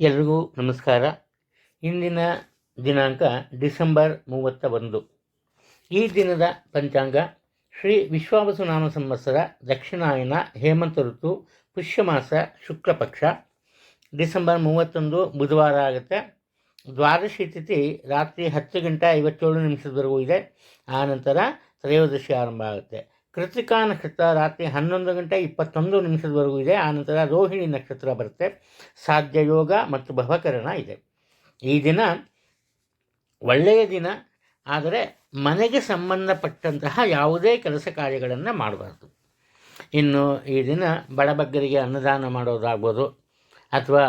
ಎಲ್ರಿಗೂ ನಮಸ್ಕಾರ. ಇಂದಿನ ದಿನಾಂಕ ಡಿಸೆಂಬರ್ ಮೂವತ್ತ ಒಂದು. ಈ ದಿನದ ಪಂಚಾಂಗ ಶ್ರೀ ವಿಶ್ವಾವಸುನಾಮ ಸಂವತ್ಸರ ದಕ್ಷಿಣಾಯನ ಹೇಮಂತ ಋತು ಪುಷ್ಯಮಾಸ ಶುಕ್ಲಪಕ್ಷ ಡಿಸೆಂಬರ್ ಮೂವತ್ತೊಂದು ಬುಧವಾರ ಆಗುತ್ತೆ. ದ್ವಾದಶಿ ತಿಥಿ ರಾತ್ರಿ ಹತ್ತು ಗಂಟೆ ಐವತ್ತೇಳು ನಿಮಿಷದವರೆಗೂ ಇದೆ. ಆನಂತರ ತ್ರಯೋದಶಿ ಆರಂಭ ಆಗುತ್ತೆ. ಕೃತಿಕಾ ನಕ್ಷತ್ರ ರಾತ್ರಿ ಹನ್ನೊಂದು ಗಂಟೆ ಇಪ್ಪತ್ತೊಂದು ನಿಮಿಷದವರೆಗೂ ಇದೆ. ಆನಂತರ ರೋಹಿಣಿ ನಕ್ಷತ್ರ ಬರುತ್ತೆ. ಸಾಧ್ಯ ಯೋಗ ಮತ್ತು ಭವಕರಣ ಇದೆ. ಈ ದಿನ ಒಳ್ಳೆಯ ದಿನ. ಆದರೆ ಮನೆಗೆ ಸಂಬಂಧಪಟ್ಟಂತಹ ಯಾವುದೇ ಕೆಲಸ ಕಾರ್ಯಗಳನ್ನು ಮಾಡಬಾರ್ದು. ಇನ್ನು ಈ ದಿನ ಬಡಬಗ್ಗರಿಗೆ ಅನ್ನದಾನ ಮಾಡೋದಾಗ್ಬೋದು. ಅಥವಾ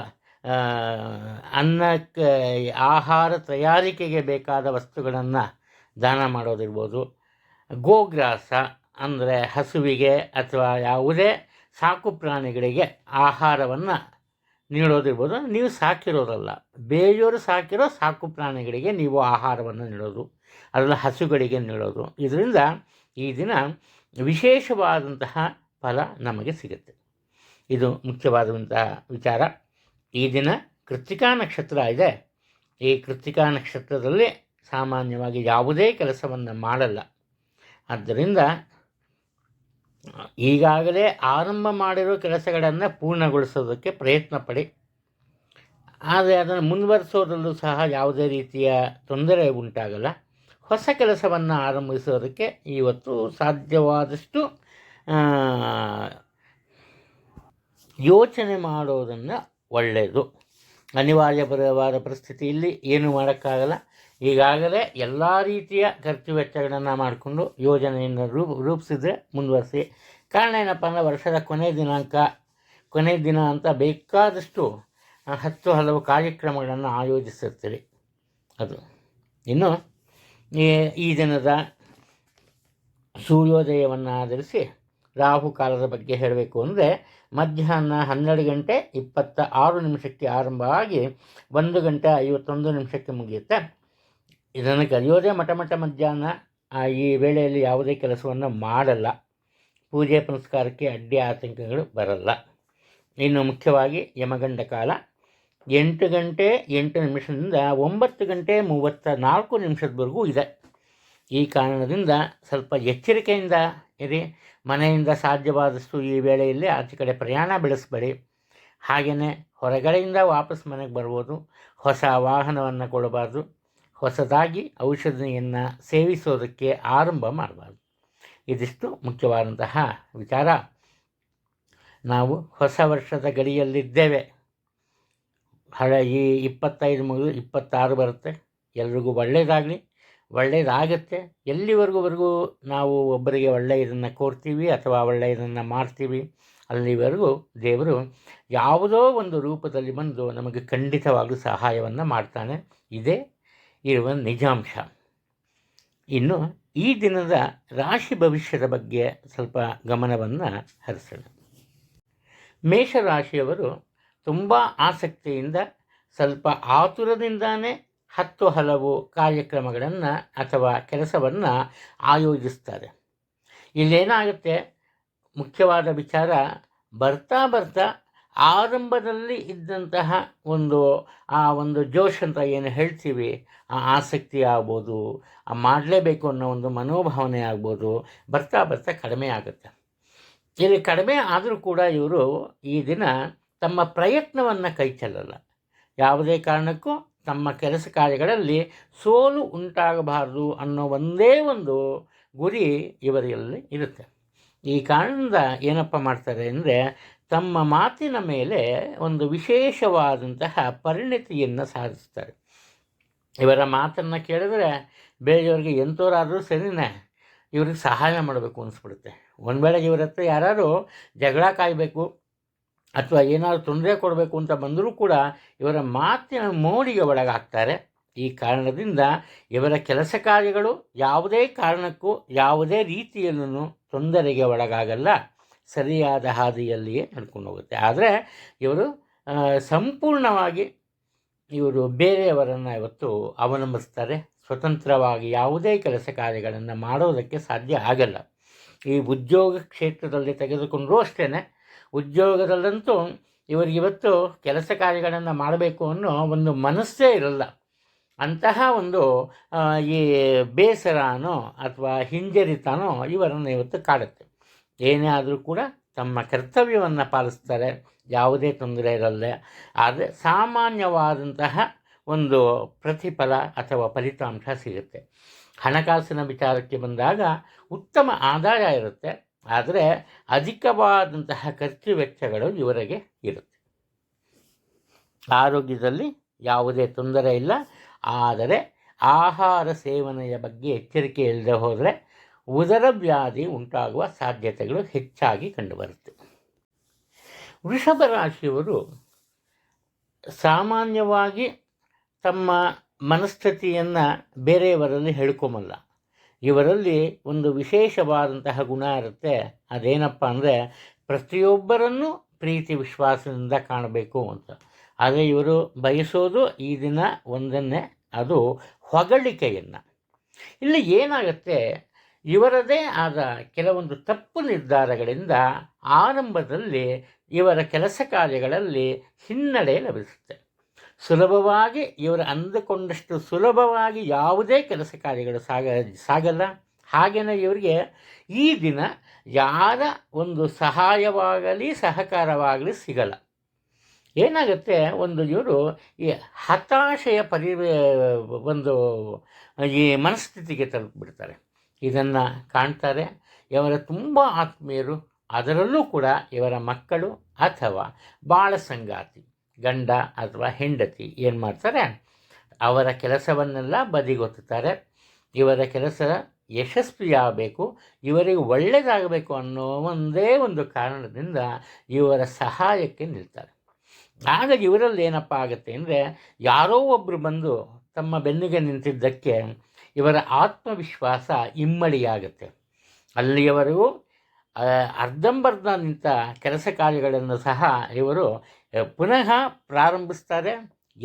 ಅನ್ನ ಅನ್ನಕ್ಕೆ ಆಹಾರ ತಯಾರಿಕೆಗೆ ಬೇಕಾದ ವಸ್ತುಗಳನ್ನು ದಾನ ಮಾಡೋದಿರ್ಬೋದು. ಗೋಗ್ರಾಸ ಅಂದರೆ ಹಸುವಿಗೆ ಅಥವಾ ಯಾವುದೇ ಸಾಕು ಪ್ರಾಣಿಗಳಿಗೆ ಆಹಾರವನ್ನು ನೀಡೋದಿರ್ಬೋದು. ನೀವು ಸಾಕಿರೋದಲ್ಲ. ಬೇರೆಯವರು ಸಾಕಿರೋ ಸಾಕು ಪ್ರಾಣಿಗಳಿಗೆ ನೀವು ಆಹಾರವನ್ನು ನೀಡೋದು ಅದರಲ್ಲಿ ಹಸುಗಳಿಗೆ ನೀಡೋದು. ಇದರಿಂದ ಈ ದಿನ ವಿಶೇಷವಾದಂತಹ ಫಲ ನಮಗೆ ಸಿಗುತ್ತೆ. ಇದು ಮುಖ್ಯವಾದಂತಹ ವಿಚಾರ. ಈ ದಿನ ಕೃತಿಕಾ ನಕ್ಷತ್ರ ಇದೆ. ಈ ಕೃತಿಕಾ ನಕ್ಷತ್ರದಲ್ಲಿ ಸಾಮಾನ್ಯವಾಗಿ ಯಾವುದೇ ಕೆಲಸವನ್ನು ಮಾಡಲ್ಲ. ಆದ್ದರಿಂದ ಈಗಾಗಲೇ ಆರಂಭ ಮಾಡಿರೋ ಕೆಲಸಗಳನ್ನು ಪೂರ್ಣಗೊಳಿಸೋದಕ್ಕೆ ಪ್ರಯತ್ನ ಪಡಿ. ಆದರೆ ಅದನ್ನು ಮುಂದುವರಿಸೋದ್ರಲ್ಲೂ ಸಹ ಯಾವುದೇ ರೀತಿಯ ತೊಂದರೆ ಉಂಟಾಗಲ್ಲ. ಹೊಸ ಕೆಲಸವನ್ನು ಆರಂಭಿಸೋದಕ್ಕೆ ಇವತ್ತು ಸಾಧ್ಯವಾದಷ್ಟು ಯೋಚನೆ ಮಾಡೋದನ್ನು ಒಳ್ಳೆಯದು ಅನಿವಾರ್ಯ ಬರವಾದ ಪರಿಸ್ಥಿತಿಯಲ್ಲಿ ಏನು ಮಾಡೋಕ್ಕಾಗಲ್ಲ. ಈಗಾಗಲೇ ಎಲ್ಲ ರೀತಿಯ ಖರ್ಚು ವೆಚ್ಚಗಳನ್ನು ಮಾಡಿಕೊಂಡು ಯೋಜನೆಯನ್ನು ರೂಪ, ರೂಪಿಸಿದ್ರೆ ಮುಂದುವರಿಸಿ. ಕಾರಣ ಏನಪ್ಪ ಅಂದರೆ ವರ್ಷದ ಕೊನೆ ದಿನಾಂಕ, ಕೊನೆ ದಿನ ಅಂತ ಬೇಕಾದಷ್ಟು ಹತ್ತು ಹಲವು ಕಾರ್ಯಕ್ರಮಗಳನ್ನು ಆಯೋಜಿಸಿರ್ತೀರಿ. ಅದು. ಇನ್ನು, ಈ- ದಿನದ ಸೂರ್ಯೋದಯವನ್ನು ಆಧರಿಸಿ ರಾಹು ಕಾಲದ ಬಗ್ಗೆ ಹೇಳಬೇಕು ಅಂದರೆ ಮಧ್ಯಾಹ್ನ ಹನ್ನೆರಡು ಗಂಟೆ ಇಪ್ಪತ್ತ ಆರು ನಿಮಿಷಕ್ಕೆ ಆರಂಭ ಆಗಿ ಒಂದು ಗಂಟೆ ಐವತ್ತೊಂದು ನಿಮಿಷಕ್ಕೆ ಮುಗಿಯುತ್ತೆ. ಇದನ್ನು ಕಲಿಯೋದೇ ಮಠ ಮಠ ಮಧ್ಯಾಹ್ನ. ಈ ವೇಳೆಯಲ್ಲಿ ಯಾವುದೇ ಕೆಲಸವನ್ನು ಮಾಡಲ್ಲ. ಪೂಜೆ ಪುನಸ್ಕಾರಕ್ಕೆ ಅಡ್ಡಿ ಆತಂಕಗಳು ಬರಲ್ಲ. ಇನ್ನು ಮುಖ್ಯವಾಗಿ ಯಮಗಂಡ ಕಾಲ. ಎಂಟು ಗಂಟೆ ಎಂಟು ನಿಮಿಷದಿಂದ ಒಂಬತ್ತು ಗಂಟೆ ಮೂವತ್ತ ನಾಲ್ಕು ನಿಮಿಷದವರೆಗೂ ಇದೆ. ಈ ಕಾರಣದಿಂದ ಸ್ವಲ್ಪ ಎಚ್ಚರಿಕೆಯಿಂದ ಇರಿ. ಮನೆಯಿಂದ ಸಾಧ್ಯವಾದಷ್ಟು ಈ ವೇಳೆಯಲ್ಲಿ ಆಚೆ ಕಡೆ ಪ್ರಯಾಣ ಬೆಳೆಸಬೇಡಿ. ಹಾಗೆಯೇ ಹೊರಗಡೆಯಿಂದ ವಾಪಸ್ ಮನೆಗೆ ಬರ್ಬೋದು ಹೊಸ ವಾಹನವನ್ನು ಕೊಡಬಾರ್ದು. ಹೊಸದಾಗಿ ಔಷಧಿಯನ್ನು ಸೇವಿಸೋದಕ್ಕೆ ಆರಂಭ ಮಾಡಬಾರ್ದು. ಇದಿಷ್ಟು ಮುಖ್ಯವಾದಂತಹ ವಿಚಾರ. ನಾವು ಹೊಸ ವರ್ಷದ ಗಡಿಯಲ್ಲಿದ್ದೇವೆ. ಹಳ ಈ ಇಪ್ಪತ್ತೈದು ಮುಗಿದು ಇಪ್ಪತ್ತಾರು ಬರುತ್ತೆ. ಎಲ್ರಿಗೂ ಒಳ್ಳೆಯದಾಗಲಿ ಒಳ್ಳೆಯದಾಗತ್ತೆ ಎಲ್ಲಿವರೆಗೂವರೆಗೂ ನಾವು ಒಬ್ಬರಿಗೆ ಒಳ್ಳೆಯದನ್ನು ಕೋರ್ತೀವಿ ಅಥವಾ ಒಳ್ಳೆಯದನ್ನು ಮಾಡ್ತೀವಿ, ಅಲ್ಲಿವರೆಗೂ ದೇವರು ಯಾವುದೋ ಒಂದು ರೂಪದಲ್ಲಿ ಬಂದು ನಮಗೆ ಖಂಡಿತವಾಗಲೂ ಸಹಾಯವನ್ನು ಮಾಡ್ತಾನೆ. ಇದೇ ಇರುವ ನಿಜಾಂಶ. ಇನ್ನು ಈ ದಿನದ ರಾಶಿ ಭವಿಷ್ಯದ ಬಗ್ಗೆ ಸ್ವಲ್ಪ ಗಮನವನ್ನು ಹರಿಸೋಣ. ಮೇಷರಾಶಿಯವರು ತುಂಬ ಆಸಕ್ತಿಯಿಂದ ಸ್ವಲ್ಪ ಆತುರದಿಂದಾನೇ ಹತ್ತು ಹಲವು ಕಾರ್ಯಕ್ರಮಗಳನ್ನು ಅಥವಾ ಕೆಲಸವನ್ನು ಆಯೋಜಿಸ್ತಾರೆ. ಇಲ್ಲೇನಾಗುತ್ತೆ? ಮುಖ್ಯವಾದ ವಿಚಾರ ಬರ್ತಾ ಬರ್ತಾ ಆರಂಭದಲ್ಲಿ ಇದ್ದಂತಹ ಒಂದು, ಆ ಒಂದು ಜೋಶ್ ಅಂತ ಏನು ಹೇಳ್ತೀವಿ, ಆ ಆಸಕ್ತಿ ಆಗ್ಬೋದು, ಆ ಮಾಡಲೇಬೇಕು ಅನ್ನೋ ಒಂದು ಮನೋಭಾವನೆ ಆಗ್ಬೋದು, ಬರ್ತಾ ಬರ್ತಾ ಕಡಿಮೆ ಆಗುತ್ತೆ. ಇಲ್ಲಿ ಕಡಿಮೆ ಆದರೂ ಕೂಡ ಇವರು ಈ ದಿನ ತಮ್ಮ ಪ್ರಯತ್ನವನ್ನು ಕೈ ಚೆಲ್ಲಲ್ಲ. ಯಾವುದೇ ಕಾರಣಕ್ಕೂ ತಮ್ಮ ಕೆಲಸ ಕಾರ್ಯಗಳಲ್ಲಿ ಸೋಲು ಉಂಟಾಗಬಾರದು ಅನ್ನೋ ಒಂದೇ ಒಂದು ಗುರಿ ಇವರಲ್ಲಿ ಇರುತ್ತೆ. ಈ ಕಾರಣದಿಂದ ಏನಪ್ಪ ಮಾಡ್ತಾರೆ ಅಂದರೆ ತಮ್ಮ ಮಾತಿನ ಮೇಲೆ ಒಂದು ವಿಶೇಷವಾದಂತಹ ಪರಿಣತಿಯನ್ನು ಸಾಧಿಸ್ತಾರೆ. ಇವರ ಮಾತನ್ನು ಕೇಳಿದ್ರೆ ಬೇರೆಯವ್ರಿಗೆ ಎಂಥವರಾದರೂ ಸರಿನೇ ಇವ್ರಿಗೆ ಸಹಾಯ ಮಾಡಬೇಕು ಅನಿಸ್ಬಿಡುತ್ತೆ. ಒಂದು ವೇಳೆ ಇವ್ರ ಹತ್ರ ಯಾರಾದರೂ ಜಗಳ ಕಾಯಬೇಕು ಅಥವಾ ಏನಾದರೂ ತೊಂದರೆ ಕೊಡಬೇಕು ಅಂತ ಬಂದರೂ ಕೂಡ ಇವರ ಮಾತಿನ ಮೋಡಿಗೆ ಒಳಗಾಗ್ತಾರೆ. ಈ ಕಾರಣದಿಂದ ಇವರ ಕೆಲಸ ಕಾರ್ಯಗಳು ಯಾವುದೇ ಕಾರಣಕ್ಕೂ ಯಾವುದೇ ರೀತಿಯಲ್ಲೂ ತೊಂದರೆಗೆ ಒಳಗಾಗಲ್ಲ. ಸರಿಯಾದ ಹಾದಿಯಲ್ಲಿಯೇ ನಡ್ಕೊಂಡು ಹೋಗುತ್ತೆ. ಆದರೆ ಇವರು ಸಂಪೂರ್ಣವಾಗಿ ಇವರು ಬೇರೆಯವರನ್ನು ಇವತ್ತು ಅವಲಂಬಿಸ್ತಾರೆ. ಸ್ವತಂತ್ರವಾಗಿ ಯಾವುದೇ ಕೆಲಸ ಕಾರ್ಯಗಳನ್ನು ಮಾಡೋದಕ್ಕೆ ಸಾಧ್ಯ ಆಗಲ್ಲ. ಈ ಉದ್ಯೋಗ ಕ್ಷೇತ್ರದಲ್ಲಿ ತೆಗೆದುಕೊಂಡರೂ ಅಷ್ಟೇ ಉದ್ಯೋಗದಲ್ಲಂತೂ ಇವರಿಗಿವತ್ತು ಕೆಲಸ ಕಾರ್ಯಗಳನ್ನು ಮಾಡಬೇಕು ಅನ್ನೋ ಒಂದು ಮನಸ್ಸೇ ಇರಲ್ಲ. ಅಂತಹ ಒಂದು ಈ ಬೇಸರನೋ ಅಥವಾ ಹಿಂಜರಿತನೋ ಇವರನ್ನು ಇವತ್ತು ಕಾಡುತ್ತೆ. ಏನೇ ಆದರೂ ಕೂಡ ತಮ್ಮ ಕರ್ತವ್ಯವನ್ನು ಪಾಲಿಸ್ತಾರೆ. ಯಾವುದೇ ತೊಂದರೆ ಇರಲ್ಲ ಆದರೆ ಸಾಮಾನ್ಯವಾದಂತಹ ಒಂದು ಪ್ರತಿಫಲ ಅಥವಾ ಫಲಿತಾಂಶ ಸಿಗುತ್ತೆ. ಹಣಕಾಸಿನ ವಿಚಾರಕ್ಕೆ ಬಂದಾಗ ಉತ್ತಮ ಆದಾಯ ಇರುತ್ತೆ. ಆದರೆ ಅಧಿಕವಾದಂತಹ ಖರ್ಚು ವೆಚ್ಚಗಳು ಇವರಿಗೆ ಇರುತ್ತೆ. ಆರೋಗ್ಯದಲ್ಲಿ ಯಾವುದೇ ತೊಂದರೆ ಇಲ್ಲ. ಆದರೆ ಆಹಾರ ಸೇವನೆಯ ಬಗ್ಗೆ ಎಚ್ಚರಿಕೆ ಇಲ್ಲದೆ ಹೋದರೆ ಉದರ ವ್ಯಾಧಿ ಉಂಟಾಗುವ ಸಾಧ್ಯತೆಗಳು ಹೆಚ್ಚಾಗಿ ಕಂಡುಬರುತ್ತೆ. ವೃಷಭ ರಾಶಿಯವರು ಸಾಮಾನ್ಯವಾಗಿ ತಮ್ಮ ಮನಸ್ಥಿತಿಯನ್ನು ಬೇರೆಯವರಲ್ಲಿ ಹೇಳ್ಕೊಂಬಲ್ಲ. ಇವರಲ್ಲಿ ಒಂದು ವಿಶೇಷವಾದಂತಹ ಗುಣ ಇರುತ್ತೆ. ಅದೇನಪ್ಪ ಅಂದರೆ ಪ್ರತಿಯೊಬ್ಬರನ್ನು ಪ್ರೀತಿ ವಿಶ್ವಾಸದಿಂದ ಕಾಣಬೇಕು ಅಂತ. ಆದರೆ ಇವರು ಬಯಸೋದು ಈ ದಿನ ಒಂದನ್ನೇ, ಅದು ಹೊಗಳಿಕೆಯನ್ನು. ಇಲ್ಲಿ ಏನಾಗುತ್ತೆ ಇವರದೇ ಆದ ಕೆಲವೊಂದು ತಪ್ಪು ನಿರ್ಧಾರಗಳಿಂದ ಆರಂಭದಲ್ಲಿ ಇವರ ಕೆಲಸ ಕಾರ್ಯಗಳಲ್ಲಿ ಹಿನ್ನಡೆ ಲಭಿಸುತ್ತೆ. ಸುಲಭವಾಗಿ ಇವರು ಅಂದುಕೊಂಡಷ್ಟು ಸುಲಭವಾಗಿ ಯಾವುದೇ ಕೆಲಸ ಕಾರ್ಯಗಳು ಸಾಗ, ಸಾಗಲ್ಲ. ಹಾಗೆಯೇ ಇವರಿಗೆ ಈ ದಿನ ಯಾರ ಒಂದು ಸಹಾಯವಾಗಲಿ, ಸಹಕಾರವಾಗಲಿ ಸಿಗಲ್ಲ. ಏನಾಗುತ್ತೆ, ಒಂದು ಇವರು ಈ ಹತಾಶೆಯ ಪರಿ ಒಂದು ಈ ಮನಸ್ಥಿತಿಗೆ ತಲುಪಿಬಿಡ್ತಾರೆ. ಇದನ್ನು ಕಾಣ್ತಾರೆ. ಇವರ ತುಂಬ ಆತ್ಮೀಯರು, ಅದರಲ್ಲೂ ಕೂಡ ಇವರ ಮಕ್ಕಳು ಅಥವಾ ಬಾಳ ಸಂಗಾತಿ, ಗಂಡ ಅಥವಾ ಹೆಂಡತಿ ಏನು ಮಾಡ್ತಾರೆ? ಅವರ ಕೆಲಸವನ್ನೆಲ್ಲ ಬದಿಗೊತ್ತುತ್ತಾರೆ. ಇವರ ಕೆಲಸ ಯಶಸ್ವಿಯಾಗಬೇಕು, ಇವರಿಗೆ ಒಳ್ಳೆಯದಾಗಬೇಕು ಅನ್ನೋ ಒಂದೇ ಒಂದು ಕಾರಣದಿಂದ ಇವರ ಸಹಾಯಕ್ಕೆ ನಿಲ್ತಾರೆ. ಆಗ ಇವರಲ್ಲಿ ಏನಪ್ಪ ಆಗುತ್ತೆ ಅಂದರೆ, ಯಾರೋ ಒಬ್ಬರು ಬಂದು ತಮ್ಮ ಬೆನ್ನಿಗೆ ನಿಂತಿದ್ದಕ್ಕೆ ಇವರ ಆತ್ಮವಿಶ್ವಾಸ ಇಮ್ಮಡಿಯಾಗುತ್ತೆ. ಅಲ್ಲಿಯವರೆಗೂ ಅರ್ಧಂಬರ್ಧ ನಿಂತ ಕೆಲಸ ಕಾರ್ಯಗಳನ್ನು ಸಹ ಇವರು ಪುನಃ ಪ್ರಾರಂಭಿಸ್ತಾರೆ.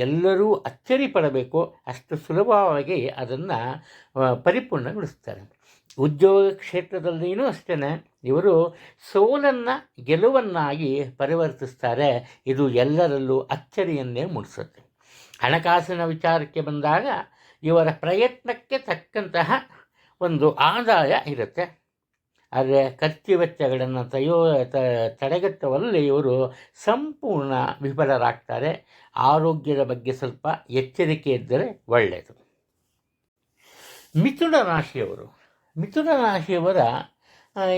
ಎಲ್ಲರೂ ಅಚ್ಚರಿ ಪಡಬೇಕು. ಅಷ್ಟು ಸುಲಭವಾಗಿ ಅದನ್ನು ಪರಿಪೂರ್ಣಗೊಳಿಸ್ತಾರೆ. ಉದ್ಯೋಗ ಕ್ಷೇತ್ರದಲ್ಲಿಯೂ ಅಷ್ಟೇ ಇವರು ಸೋಲನ್ನು ಗೆಲುವನ್ನಾಗಿ ಪರಿವರ್ತಿಸ್ತಾರೆ. ಇದು ಎಲ್ಲರಲ್ಲೂ ಅಚ್ಚರಿಯನ್ನೇ ಮೂಡಿಸುತ್ತೆ. ಹಣಕಾಸಿನ ವಿಚಾರಕ್ಕೆ ಬಂದಾಗ ಇವರ ಪ್ರಯತ್ನಕ್ಕೆ ತಕ್ಕಂತಹ ಒಂದು ಆದಾಯ ಇರುತ್ತೆ. ಆದರೆ ಖರ್ಚು ವೆಚ್ಚಗಳನ್ನು ತಯೋ ತಡೆಗಟ್ಟುವಲ್ಲಿ ಇವರು ಸಂಪೂರ್ಣ ವಿಫಲರಾಗ್ತಾರೆ. ಆರೋಗ್ಯದ ಬಗ್ಗೆ ಸ್ವಲ್ಪ ಎಚ್ಚರಿಕೆ ಇದ್ದರೆ ಒಳ್ಳೆಯದು. ಮಿಥುನ ರಾಶಿಯವರು, ಮಿಥುನ ರಾಶಿಯವರ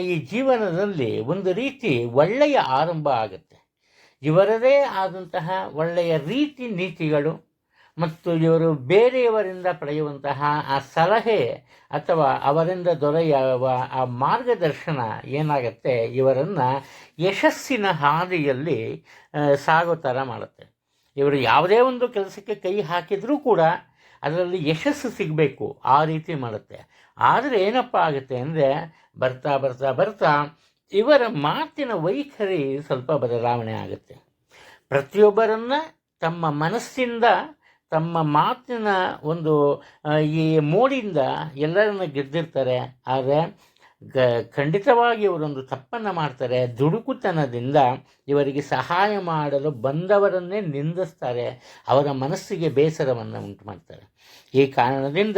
ಈ ಜೀವನದಲ್ಲಿ ಒಂದು ರೀತಿ ಒಳ್ಳೆಯ ಆರಂಭ ಆಗುತ್ತೆ. ಇವರದೇ ಆದಂತಹ ಒಳ್ಳೆಯ ರೀತಿ ನೀತಿಗಳು ಮತ್ತು ಇವರು ಬೇರೆಯವರಿಂದ ಪಡೆಯುವಂತಹ ಆ ಸಲಹೆ ಅಥವಾ ಅವರಿಂದ ದೊರೆಯುವ ಆ ಮಾರ್ಗದರ್ಶನ ಏನಾಗುತ್ತೆ, ಇವರನ್ನು ಯಶಸ್ಸಿನ ಹಾದಿಯಲ್ಲಿ ಸಾಗೋ ಥರ ಮಾಡುತ್ತೆ. ಇವರು ಯಾವುದೇ ಒಂದು ಕೆಲಸಕ್ಕೆ ಕೈ ಹಾಕಿದರೂ ಕೂಡ ಅದರಲ್ಲಿ ಯಶಸ್ಸು ಸಿಗಬೇಕು, ಆ ರೀತಿ ಮಾಡುತ್ತೆ. ಆದರೆ ಏನಪ್ಪ ಆಗುತ್ತೆ ಅಂದರೆ, ಬರ್ತಾ ಬರ್ತಾ ಬರ್ತಾ ಇವರ ಮಾತಿನ ವೈಖರಿ ಸ್ವಲ್ಪ ಬದಲಾವಣೆ ಆಗುತ್ತೆ. ಪ್ರತಿಯೊಬ್ಬರನ್ನ ತಮ್ಮ ಮನಸ್ಸಿಂದ ತಮ್ಮ ಮಾತಿನ ಒಂದು ಈ ಮೋಡಿಂದ ಎಲ್ಲರನ್ನ ಗೆದ್ದಿರ್ತಾರೆ. ಆದರೆ ಗ, ಖಂಡಿತವಾಗಿ ಇವರೊಂದು ತಪ್ಪನ್ನು ಮಾಡ್ತಾರೆ. ದುಡುಕುತನದಿಂದ ಇವರಿಗೆ ಸಹಾಯ ಮಾಡಲು ಬಂದವರನ್ನೇ ನಿಂದಿಸ್ತಾರೆ. ಅವರ ಮನಸ್ಸಿಗೆ ಬೇಸರವನ್ನು ಉಂಟು ಮಾಡ್ತಾರೆ ಈ ಕಾರಣದಿಂದ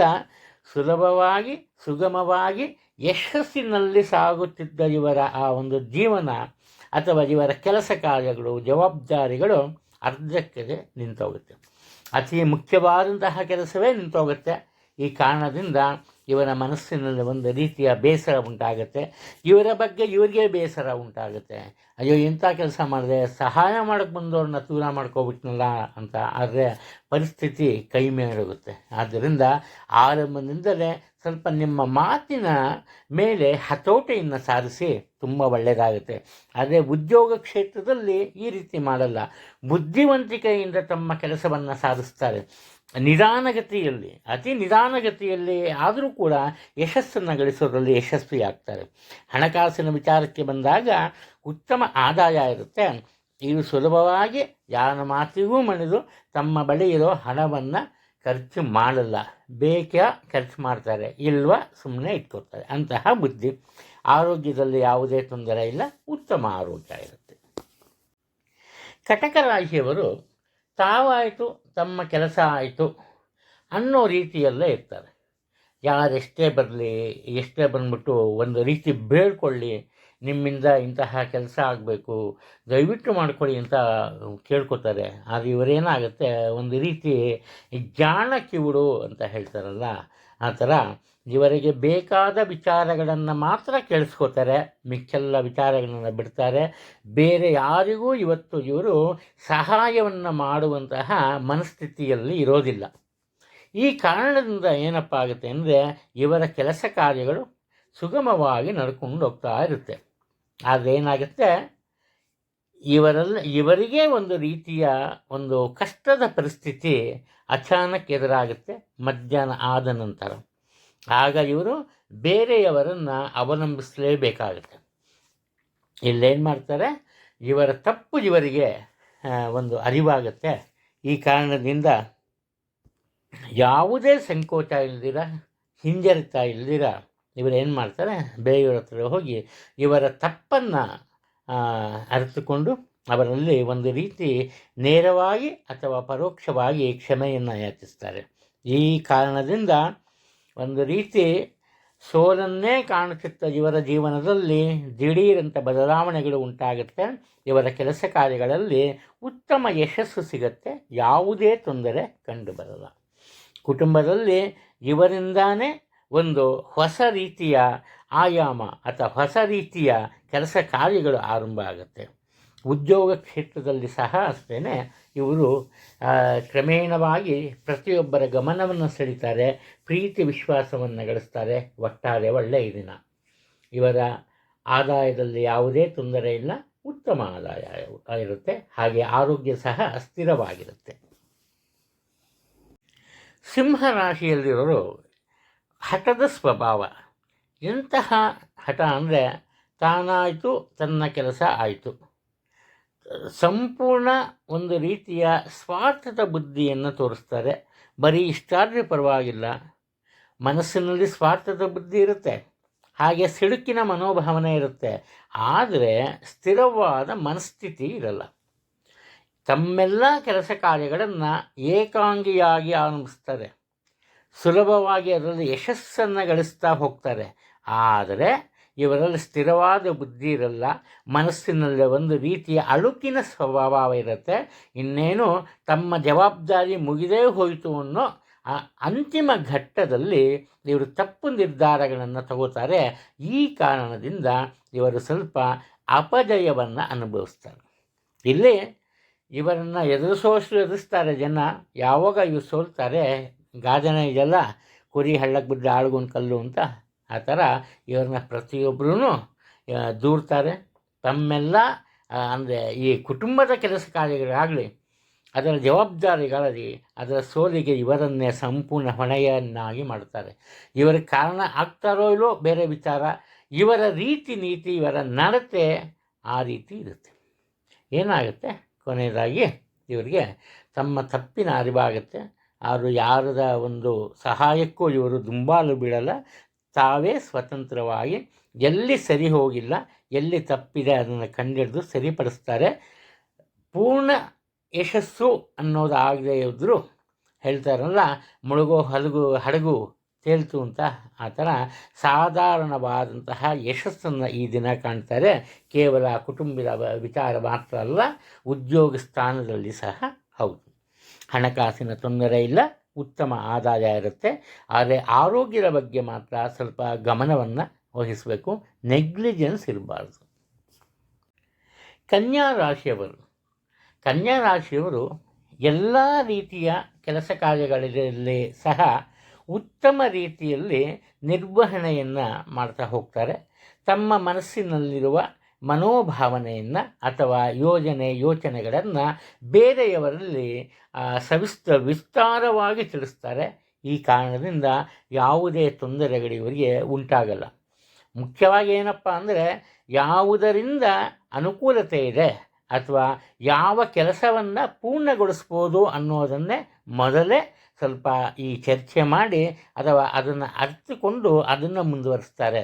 ಸುಲಭವಾಗಿ, ಸುಗಮವಾಗಿ, ಯಶಸ್ಸಿನಲ್ಲಿ ಸಾಗುತ್ತಿದ್ದ ಇವರ ಆ ಒಂದು ಜೀವನ ಅಥವಾ ಇವರ ಕೆಲಸ ಕಾರ್ಯಗಳು, ಜವಾಬ್ದಾರಿಗಳು ಅರ್ಧಕ್ಕೆ ನಿಂತೋಗುತ್ತೆ. ಅತಿ ಮುಖ್ಯವಾದಂತಹ ಕೆಲಸವೇ ನಿಂತೋಗುತ್ತೆ. ಈ ಕಾರಣದಿಂದ ಇವರ ಮನಸ್ಸಿನಲ್ಲಿ ಒಂದು ರೀತಿಯ ಬೇಸರ ಉಂಟಾಗುತ್ತೆ. ಇವರ ಬಗ್ಗೆ ಇವರಿಗೆ ಬೇಸರ ಉಂಟಾಗುತ್ತೆ. ಅಯ್ಯೋ, ಇಂಥ ಕೆಲಸ ಮಾಡಿದೆ ಸಹಾಯ ಮಾಡೋಕ್ಕೆ ಬಂದವ್ರನ್ನ ದೂರ ಮಾಡ್ಕೋಬಿಟ್ನಲ್ಲ ಅಂತ. ಆದರೆ ಪರಿಸ್ಥಿತಿ ಕೈ ಮೇಲೋಗುತ್ತೆ ಆದ್ದರಿಂದ ಆರಂಭದಿಂದಲೇ ಸ್ವಲ್ಪ ನಿಮ್ಮ ಮಾತಿನ ಮೇಲೆ ಹತೋಟಿಯನ್ನು ಸಾಧಿಸಿ ತುಂಬ ಒಳ್ಳೆಯದಾಗುತ್ತೆ ಆದರೆ ಉದ್ಯೋಗ ಕ್ಷೇತ್ರದಲ್ಲಿ ಈ ರೀತಿ ಮಾಡಲ್ಲ. ಬುದ್ಧಿವಂತಿಕೆಯಿಂದ ತಮ್ಮ ಕೆಲಸವನ್ನು ಸಾಧಿಸ್ತಾರೆ ನಿಧಾನಗತಿಯಲ್ಲಿ, ಅತಿ ನಿಧಾನಗತಿಯಲ್ಲಿ ಆದರೂ ಕೂಡ ಯಶಸ್ಸನ್ನು ಗಳಿಸೋದ್ರಲ್ಲಿ ಯಶಸ್ವಿಯಾಗ್ತಾರೆ ಹಣಕಾಸಿನ ವಿಚಾರಕ್ಕೆ ಬಂದಾಗ ಉತ್ತಮ ಆದಾಯ ಇರುತ್ತೆ. ಇದು ಸುಲಭವಾಗಿ ಯಾರ ಮಾತಿಗೂ ಮಣಿದು ತಮ್ಮ ಬಳಿ ಇರೋ ಹಣವನ್ನು ಖರ್ಚು ಮಾಡಲ್ಲ. ಬೇಕ ಖರ್ಚು ಮಾಡ್ತಾರೆ. ಇಲ್ವ ಸುಮ್ಮನೆ ಇಟ್ಕೊಳ್ತಾರೆ. ಅಂತಹ ಬುದ್ಧಿ ಆರೋಗ್ಯದಲ್ಲಿ ಯಾವುದೇ ತೊಂದರೆ ಇಲ್ಲ. ಉತ್ತಮ ಆರೋಗ್ಯ ಇರುತ್ತೆ. ಕಟಕ ರಾಶಿಯವರು ತಾವಾಯಿತು, ತಮ್ಮ ಕೆಲಸ ಆಯಿತು ಅನ್ನೋ ರೀತಿಯಲ್ಲೇ ಇರ್ತಾರೆ. ಯಾರೆಷ್ಟೇ ಬರಲಿ, ಎಷ್ಟೇ ಬಂದ್ಬಿಟ್ಟು ಒಂದು ರೀತಿ ಬೇಡ್ಕೊಳ್ಳಿ, ನಿಮ್ಮಿಂದ ಇಂತಹ ಕೆಲಸ ಆಗಬೇಕು, ದಯವಿಟ್ಟು ಮಾಡ್ಕೊಳ್ಳಿ ಅಂತ ಕೇಳ್ಕೊತಾರೆ. ಆದರೆ ಇವರೇನಾಗುತ್ತೆ, ಒಂದು ರೀತಿ ಜಾಣ ಕಿವುಡು ಅಂತ ಹೇಳ್ತಾರಲ್ಲ, ಆ ಥರ ಇವರಿಗೆ ಬೇಕಾದ ವಿಚಾರಗಳನ್ನು ಮಾತ್ರ ಕೇಳಿಸ್ಕೋತಾರೆ, ಮಿಕ್ಕೆಲ್ಲ ವಿಚಾರಗಳನ್ನು ಬಿಡ್ತಾರೆ. ಬೇರೆ ಯಾರಿಗೂ ಇವತ್ತು ಇವರು ಸಹಾಯವನ್ನು ಮಾಡುವಂತಹ ಮನಸ್ಥಿತಿಯಲ್ಲಿ ಇರೋದಿಲ್ಲ. ಈ ಕಾರಣದಿಂದ ಏನಪ್ಪ ಆಗುತ್ತೆ ಅಂದರೆ ಇವರ ಕೆಲಸ ಕಾರ್ಯಗಳು ಸುಗಮವಾಗಿ ನಡ್ಕೊಂಡು ಹೋಗ್ತಾ ಇರುತ್ತೆ. ಆದರೆ ಏನಾಗುತ್ತೆ? ಇವರೆಲ್ಲ ಇವರಿಗೆ ಒಂದು ರೀತಿಯ ಒಂದು ಕಷ್ಟದ ಪರಿಸ್ಥಿತಿ ಅಚಾನಕ್ ಎದುರಾಗುತ್ತೆ ಮಧ್ಯಾಹ್ನ ಆದ ನಂತರ. ಆಗ ಇವರು ಬೇರೆಯವರನ್ನು ಅವಲಂಬಿಸಲೇಬೇಕಾಗುತ್ತೆ. ಇಲ್ಲೇನು ಮಾಡ್ತಾರೆ? ಇವರ ತಪ್ಪು ಇವರಿಗೆ ಒಂದು ಅರಿವಾಗುತ್ತೆ. ಈ ಕಾರಣದಿಂದ ಯಾವುದೇ ಸಂಕೋಚ ಇಲ್ದಿರ, ಹಿಂಜರಿತಾ ಇಲ್ದಿರ ಇವರು ಏನು ಮಾಡ್ತಾರೆ? ಬೇರೆಯವರ ಹತ್ರ ಹೋಗಿ ಇವರ ತಪ್ಪನ್ನು ಅರಿತುಕೊಂಡು ಅವರಲ್ಲಿ ಒಂದು ರೀತಿ ನೇರವಾಗಿ ಅಥವಾ ಪರೋಕ್ಷವಾಗಿ ಕ್ಷಮೆಯನ್ನು ಯಾಚಿಸ್ತಾರೆ. ಈ ಕಾರಣದಿಂದ ಒಂದು ರೀತಿ ಸೋಲನ್ನೇ ಕಾಣುತ್ತಿದ್ದ ಇವರ ಜೀವನದಲ್ಲಿ ದಿಢೀರಂಥ ಬದಲಾವಣೆಗಳು ಉಂಟಾಗುತ್ತೆ. ಇವರ ಕೆಲಸ ಕಾರ್ಯಗಳಲ್ಲಿ ಉತ್ತಮ ಯಶಸ್ಸು ಸಿಗುತ್ತೆ. ಯಾವುದೇ ತೊಂದರೆ ಕಂಡುಬರಲ್ಲ. ಕುಟುಂಬದಲ್ಲಿ ಇವರಿಂದಾನೇ ಒಂದು ಹೊಸ ರೀತಿಯ ಆಯಾಮ ಅಥವಾ ಹೊಸ ರೀತಿಯ ಕೆಲಸ ಕಾರ್ಯಗಳು ಆರಂಭ ಆಗುತ್ತೆ. ಉದ್ಯೋಗ ಕ್ಷೇತ್ರದಲ್ಲಿ ಸಹ ಅಷ್ಟೇ ಇವರು ಕ್ರಮೇಣವಾಗಿ ಪ್ರತಿಯೊಬ್ಬರ ಗಮನವನ್ನು ಸೆಳೀತಾರೆ, ಪ್ರೀತಿ ವಿಶ್ವಾಸವನ್ನು ಗಳಿಸ್ತಾರೆ ಒಟ್ಟಾರೆ ಒಳ್ಳೆಯ ದಿನ. ಇವರ ಆದಾಯದಲ್ಲಿ ಯಾವುದೇ ತೊಂದರೆ ಇಲ್ಲ ಉತ್ತಮ ಆದಾಯ ಇರುತ್ತೆ. ಹಾಗೆ ಆರೋಗ್ಯ ಸಹ ಅಸ್ಥಿರವಾಗಿರುತ್ತೆ. ಸಿಂಹ ರಾಶಿಯಲ್ಲಿರೋರು ಹಠದ ಸ್ವಭಾವ. ಎಂತಹ ಹಠ ಅಂದರೆ ತಾನಾಯಿತು, ತನ್ನ ಕೆಲಸ ಆಯಿತು. ಸಂಪೂರ್ಣ ಒಂದು ರೀತಿಯ ಸ್ವಾರ್ಥದ ಬುದ್ಧಿಯನ್ನು ತೋರಿಸ್ತಾರೆ. ಬರೀ ಇಷ್ಟಾದರೆ ಪರವಾಗಿಲ್ಲ. ಮನಸ್ಸಿನಲ್ಲಿ ಸ್ವಾರ್ಥದ ಬುದ್ಧಿ ಇರುತ್ತೆ. ಹಾಗೆ ಸಿಡುಕಿನ ಮನೋಭಾವನೆ ಇರುತ್ತೆ. ಆದರೆ ಸ್ಥಿರವಾದ ಮನಸ್ಥಿತಿ ಇರಲ್ಲ. ತಮ್ಮೆಲ್ಲ ಕೆಲಸ ಕಾರ್ಯಗಳನ್ನು ಏಕಾಂಗಿಯಾಗಿ ಆರಂಭಿಸ್ತಾರೆ. ಸುಲಭವಾಗಿ ಅದರಲ್ಲಿ ಯಶಸ್ಸನ್ನು ಗಳಿಸ್ತಾ ಹೋಗ್ತಾರೆ. ಆದರೆ ಇವರಲ್ಲಿ ಸ್ಥಿರವಾದ ಬುದ್ಧಿ ಇರಲ್ಲ, ಮನಸ್ಸಿನಲ್ಲಿ ಒಂದು ರೀತಿಯ ಅಳುಕಿನ ಸ್ವಭಾವ ಇರುತ್ತೆ. ಇನ್ನೇನು ತಮ್ಮ ಜವಾಬ್ದಾರಿ ಮುಗಿದೇ ಹೋಯಿತು ಅನ್ನೋ ಆ ಅಂತಿಮ ಘಟ್ಟದಲ್ಲಿ ಇವರು ತಪ್ಪು ನಿರ್ಧಾರಗಳನ್ನು ತಗೋತಾರೆ. ಈ ಕಾರಣದಿಂದ ಇವರು ಸ್ವಲ್ಪ ಅಪಜಯವನ್ನು ಅನುಭವಿಸ್ತಾರೆ. ಇಲ್ಲಿ ಇವರನ್ನು ಎದುರಿಸೋಷ್ಟು ಎದುರಿಸ್ತಾರೆ ಜನ. ಯಾವಾಗ ಇವರು ಸೋಲ್ತಾರೆ, ಗಾಜನ ಇದೆಲ್ಲ ಕುರಿ ಹಳ್ಳಕ್ಕೆ ಬಿದ್ದ ಆಳ್ಗೊಂದು ಕಲ್ಲು ಅಂತ. ಆ ಥರ ಇವ್ರನ್ನ ಪ್ರತಿಯೊಬ್ಬರೂ ದೂರ್ತಾರೆ. ತಮ್ಮೆಲ್ಲ ಅಂದರೆ ಈ ಕುಟುಂಬದ ಕೆಲಸ ಕಾರ್ಯಗಳಾಗಲಿ, ಅದರ ಜವಾಬ್ದಾರಿಗಳಲ್ಲಿ ಅದರ ಸೋಲಿಗೆ ಇವರನ್ನೇ ಸಂಪೂರ್ಣ ಹೊಣೆಯನ್ನಾಗಿ ಮಾಡ್ತಾರೆ ಇವರ ಕಾರಣ ಆಗ್ತಾರೋ ಇಲ್ಲೋ ಬೇರೆ ವಿಚಾರ. ಇವರ ರೀತಿ ನೀತಿ, ಇವರ ನಡತೆ ಆ ರೀತಿ ಇರುತ್ತೆ. ಏನಾಗುತ್ತೆ? ಕೊನೆಯದಾಗಿ ಇವರಿಗೆ ತಮ್ಮ ತಪ್ಪಿನ ಅರಿವಾಗುತ್ತೆ. ಅವರು ಯಾರದ ಒಂದು ಸಹಾಯಕ್ಕೂ ಇವರು ದುಂಬಾಲು ಬೀಳಲ್ಲ. ತಾವೇ ಸ್ವತಂತ್ರವಾಗಿ ಎಲ್ಲಿ ಸರಿ ಹೋಗಿಲ್ಲ, ಎಲ್ಲಿ ತಪ್ಪಿದೆ ಅದನ್ನು ಕಂಡಿಡಿದು ಸರಿಪಡಿಸ್ತಾರೆ. ಪೂರ್ಣ ಯಶಸ್ಸು ಅನ್ನೋದು ಆಗದೇ ಇದ್ದರೂ ಹೇಳ್ತಾರಲ್ಲ, ಮುಳುಗೋ ಹಲಗು ಹಡಗು ತೇಲ್ತು ಅಂತ ಆ ಥರ ಸಾಧಾರಣವಾದಂತಹ ಯಶಸ್ಸನ್ನು ಈ ದಿನ ಕಾಣ್ತಾರೆ. ಕೇವಲ ಕುಟುಂಬದ ವಿಚಾರ ಮಾತ್ರ ಅಲ್ಲ, ಉದ್ಯೋಗ ಸ್ಥಾನದಲ್ಲಿ ಸಹ ಹೌದು. ಹಣಕಾಸಿನ ತೊಂದರೆ ಇಲ್ಲ ಉತ್ತಮ ಆದಾಯ ಇರುತ್ತೆ. ಆದರೆ ಆರೋಗ್ಯದ ಬಗ್ಗೆ ಮಾತ್ರ ಸ್ವಲ್ಪ ಗಮನವನ್ನು ವಹಿಸಬೇಕು. ನೆಗ್ಲಿಜೆನ್ಸ್ ಇರಬಾರ್ದು. ಕನ್ಯಾ ರಾಶಿಯವರು. ಕನ್ಯಾ ರಾಶಿಯವರು ಎಲ್ಲ ರೀತಿಯ ಕೆಲಸ ಕಾರ್ಯಗಳಲ್ಲಿ ಸಹ ಉತ್ತಮ ರೀತಿಯಲ್ಲಿ ನಿರ್ವಹಣೆಯನ್ನು ಮಾಡ್ತಾ ಹೋಗ್ತಾರೆ. ತಮ್ಮ ಮನಸ್ಸಿನಲ್ಲಿರುವ ಮನೋಭಾವನೆಯನ್ನು ಅಥವಾ ಯೋಜನೆ, ಯೋಚನೆಗಳನ್ನು ಬೇರೆಯವರಲ್ಲಿ ಸವಿಸ್ತ, ವಿಸ್ತಾರವಾಗಿ ತಿಳಿಸ್ತಾರೆ. ಈ ಕಾರಣದಿಂದ ಯಾವುದೇ ತೊಂದರೆಗಳು ಇವರಿಗೆ ಉಂಟಾಗಲ್ಲ. ಮುಖ್ಯವಾಗಿ ಏನಪ್ಪ ಅಂದರೆ, ಯಾವುದರಿಂದ ಅನುಕೂಲತೆ ಇದೆ ಅಥವಾ ಯಾವ ಕೆಲಸವನ್ನು ಪೂರ್ಣಗೊಳಿಸ್ಬೋದು ಅನ್ನೋದನ್ನೇ ಮೊದಲೇ ಸ್ವಲ್ಪ ಈ ಚರ್ಚೆ ಮಾಡಿ ಅಥವಾ ಅದನ್ನು ಅರ್ಥಕೊಂಡು ಅದನ್ನು ಮುಂದುವರಿಸ್ತಾರೆ.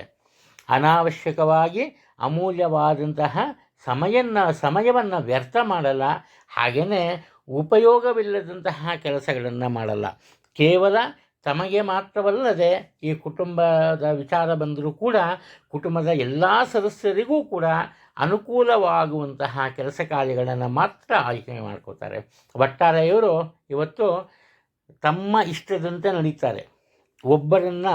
ಅನಾವಶ್ಯಕವಾಗಿ ಅಮೂಲ್ಯವಾದಂತಹ ಸಮಯನ್ನ, ಸಮಯವನ್ನು ವ್ಯರ್ಥ ಮಾಡಲ್ಲ ಹಾಗೆಯೇ ಉಪಯೋಗವಿಲ್ಲದಂತಹ ಕೆಲಸಗಳನ್ನು ಮಾಡಲ್ಲ. ಕೇವಲ ತಮಗೆ ಮಾತ್ರವಲ್ಲದೆ ಈ ಕುಟುಂಬದ ವಿಚಾರ ಬಂದರೂ ಕೂಡ, ಕುಟುಂಬದ ಎಲ್ಲ ಸದಸ್ಯರಿಗೂ ಕೂಡ ಅನುಕೂಲವಾಗುವಂತಹ ಕೆಲಸ ಕಾರ್ಯಗಳನ್ನು ಮಾತ್ರ ಆಯ್ಕೆ ಮಾಡ್ಕೋತಾರೆ ಒಟ್ಟಾರೆ ಇವರು ಇವತ್ತು ತಮ್ಮ ಇಷ್ಟದಂತೆ ನಡೀತಾರೆ. ಒಬ್ಬರನ್ನು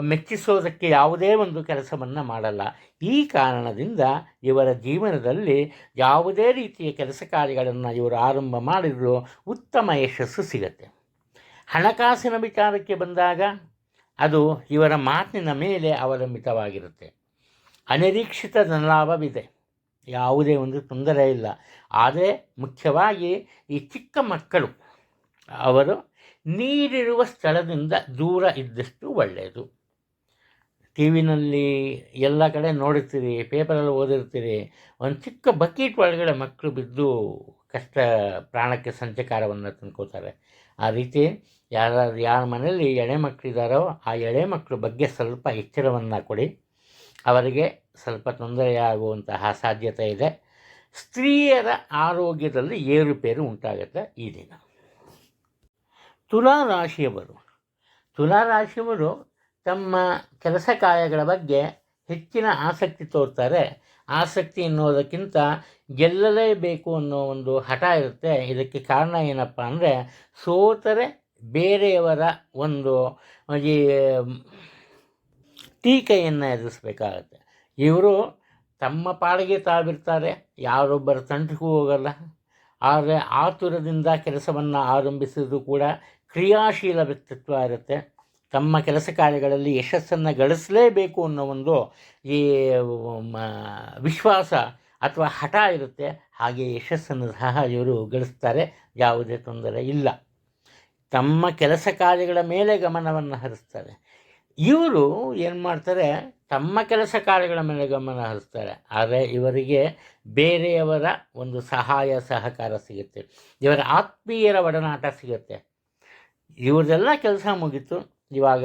ಮೆಚ್ಚಿಸೋದಕ್ಕೆ ಯಾವುದೇ ಒಂದು ಕೆಲಸವನ್ನು ಮಾಡಲ್ಲ. ಈ ಕಾರಣದಿಂದ ಇವರ ಜೀವನದಲ್ಲಿ ಯಾವುದೇ ರೀತಿಯ ಕೆಲಸ ಕಾರ್ಯಗಳನ್ನು ಇವರು ಆರಂಭ ಮಾಡಿದರೂ ಉತ್ತಮ ಯಶಸ್ಸು ಸಿಗತ್ತೆ. ಹಣಕಾಸಿನ ವಿಚಾರಕ್ಕೆ ಬಂದಾಗ ಅದು ಇವರ ಮಾತಿನ ಮೇಲೆ ಅವಲಂಬಿತವಾಗಿರುತ್ತೆ. ಅನಿರೀಕ್ಷಿತ ಧನಲಾಭವಿದೆ. ಯಾವುದೇ ಒಂದು ತೊಂದರೆ ಇಲ್ಲ. ಆದರೆ ಮುಖ್ಯವಾಗಿ ಈ ಚಿಕ್ಕ ಮಕ್ಕಳು, ಅವರು ನೀರಿರುವ ಸ್ಥಳದಿಂದ ದೂರ ಇದ್ದಷ್ಟು ಒಳ್ಳೆಯದು. ಟಿ ವಿನಲ್ಲಿ ಎಲ್ಲ ಕಡೆ ನೋಡಿರ್ತೀರಿ, ಪೇಪರಲ್ಲಿ ಓದಿರ್ತೀರಿ. ಒಂದು ಚಿಕ್ಕ ಬಕೀಟ್ ಒಳಗಡೆ ಮಕ್ಕಳು ಬಿದ್ದು ಕಷ್ಟ, ಪ್ರಾಣಕ್ಕೆ ಸಂಚಕಾರವನ್ನು ತಂದ್ಕೋತಾರೆ ಆ ರೀತಿ ಯಾರು, ಯಾರ ಮನೆಯಲ್ಲಿ ಎಳೆ ಮಕ್ಕಳಿದ್ದಾರೋ ಆ ಎಳೆ ಮಕ್ಕಳ ಬಗ್ಗೆ ಸ್ವಲ್ಪ ಎಚ್ಚರವನ್ನು ಕೊಡಿ. ಅವರಿಗೆ ಸ್ವಲ್ಪ ತೊಂದರೆಯಾಗುವಂತಹ ಸಾಧ್ಯತೆ ಇದೆ. ಸ್ತ್ರೀಯರ ಆರೋಗ್ಯದಲ್ಲಿ ಏರುಪೇರು ಉಂಟಾಗುತ್ತೆ ಈ ದಿನ. ತುಲಾ ರಾಶಿಯವರು ತುಲಾ ರಾಶಿಯವರು ತಮ್ಮ ಕೆಲಸ ಕಾರ್ಯಗಳ ಬಗ್ಗೆ ಹೆಚ್ಚಿನ ಆಸಕ್ತಿ ತೋರ್ತಾರೆ. ಆಸಕ್ತಿ ಎನ್ನುವುದಕ್ಕಿಂತ ಗೆಲ್ಲಲೇಬೇಕು ಅನ್ನೋ ಒಂದು ಹಠ ಇರುತ್ತೆ. ಇದಕ್ಕೆ ಕಾರಣ ಏನಪ್ಪ ಅಂದರೆ ಸೋತರೆ ಬೇರೆಯವರ ಒಂದು ಈ ಟೀಕೆಯನ್ನು ಎದುರಿಸ್ಬೇಕಾಗತ್ತೆ. ಇವರು ತಮ್ಮ ಪಾಡಿಗೆ ತಾವಿರ್ತಾರೆ. ಯಾರೊಬ್ಬರ ತಂಟಕ್ಕೂ ಹೋಗಲ್ಲ. ಆದರೆ ಆತುರದಿಂದ ಕೆಲಸವನ್ನು ಆರಂಭಿಸಿದ್ರು ಕೂಡ ಕ್ರಿಯಾಶೀಲ ವ್ಯಕ್ತಿತ್ವ ಇರುತ್ತೆ. ತಮ್ಮ ಕೆಲಸ ಕಾರ್ಯಗಳಲ್ಲಿ ಯಶಸ್ಸನ್ನು ಗಳಿಸಲೇಬೇಕು ಅನ್ನೋ ಒಂದು ಈ ವಿಶ್ವಾಸ ಅಥವಾ ಹಠ ಇರುತ್ತೆ. ಹಾಗೆ ಯಶಸ್ಸನ್ನು ಸಹ ಇವರು ಗಳಿಸ್ತಾರೆ. ಯಾವುದೇ ತೊಂದರೆ ಇಲ್ಲ. ತಮ್ಮ ಕೆಲಸ ಕಾರ್ಯಗಳ ಮೇಲೆ ಗಮನವನ್ನು ಹರಿಸ್ತಾರೆ. ಇವರು ಏನು ಮಾಡ್ತಾರೆ ತಮ್ಮ ಕೆಲಸ ಕಾರ್ಯಗಳ ಮೇಲೆ ಗಮನ ಹರಿಸ್ತಾರೆ. ಆದರೆ ಇವರಿಗೆ ಬೇರೆಯವರ ಒಂದು ಸಹಾಯ, ಸಹಕಾರ ಸಿಗುತ್ತೆ. ಇವರ ಆತ್ಮೀಯರ ಒಡನಾಟ ಸಿಗುತ್ತೆ. ಇವ್ರದೆಲ್ಲ ಕೆಲಸ ಮುಗೀತು. ಇವಾಗ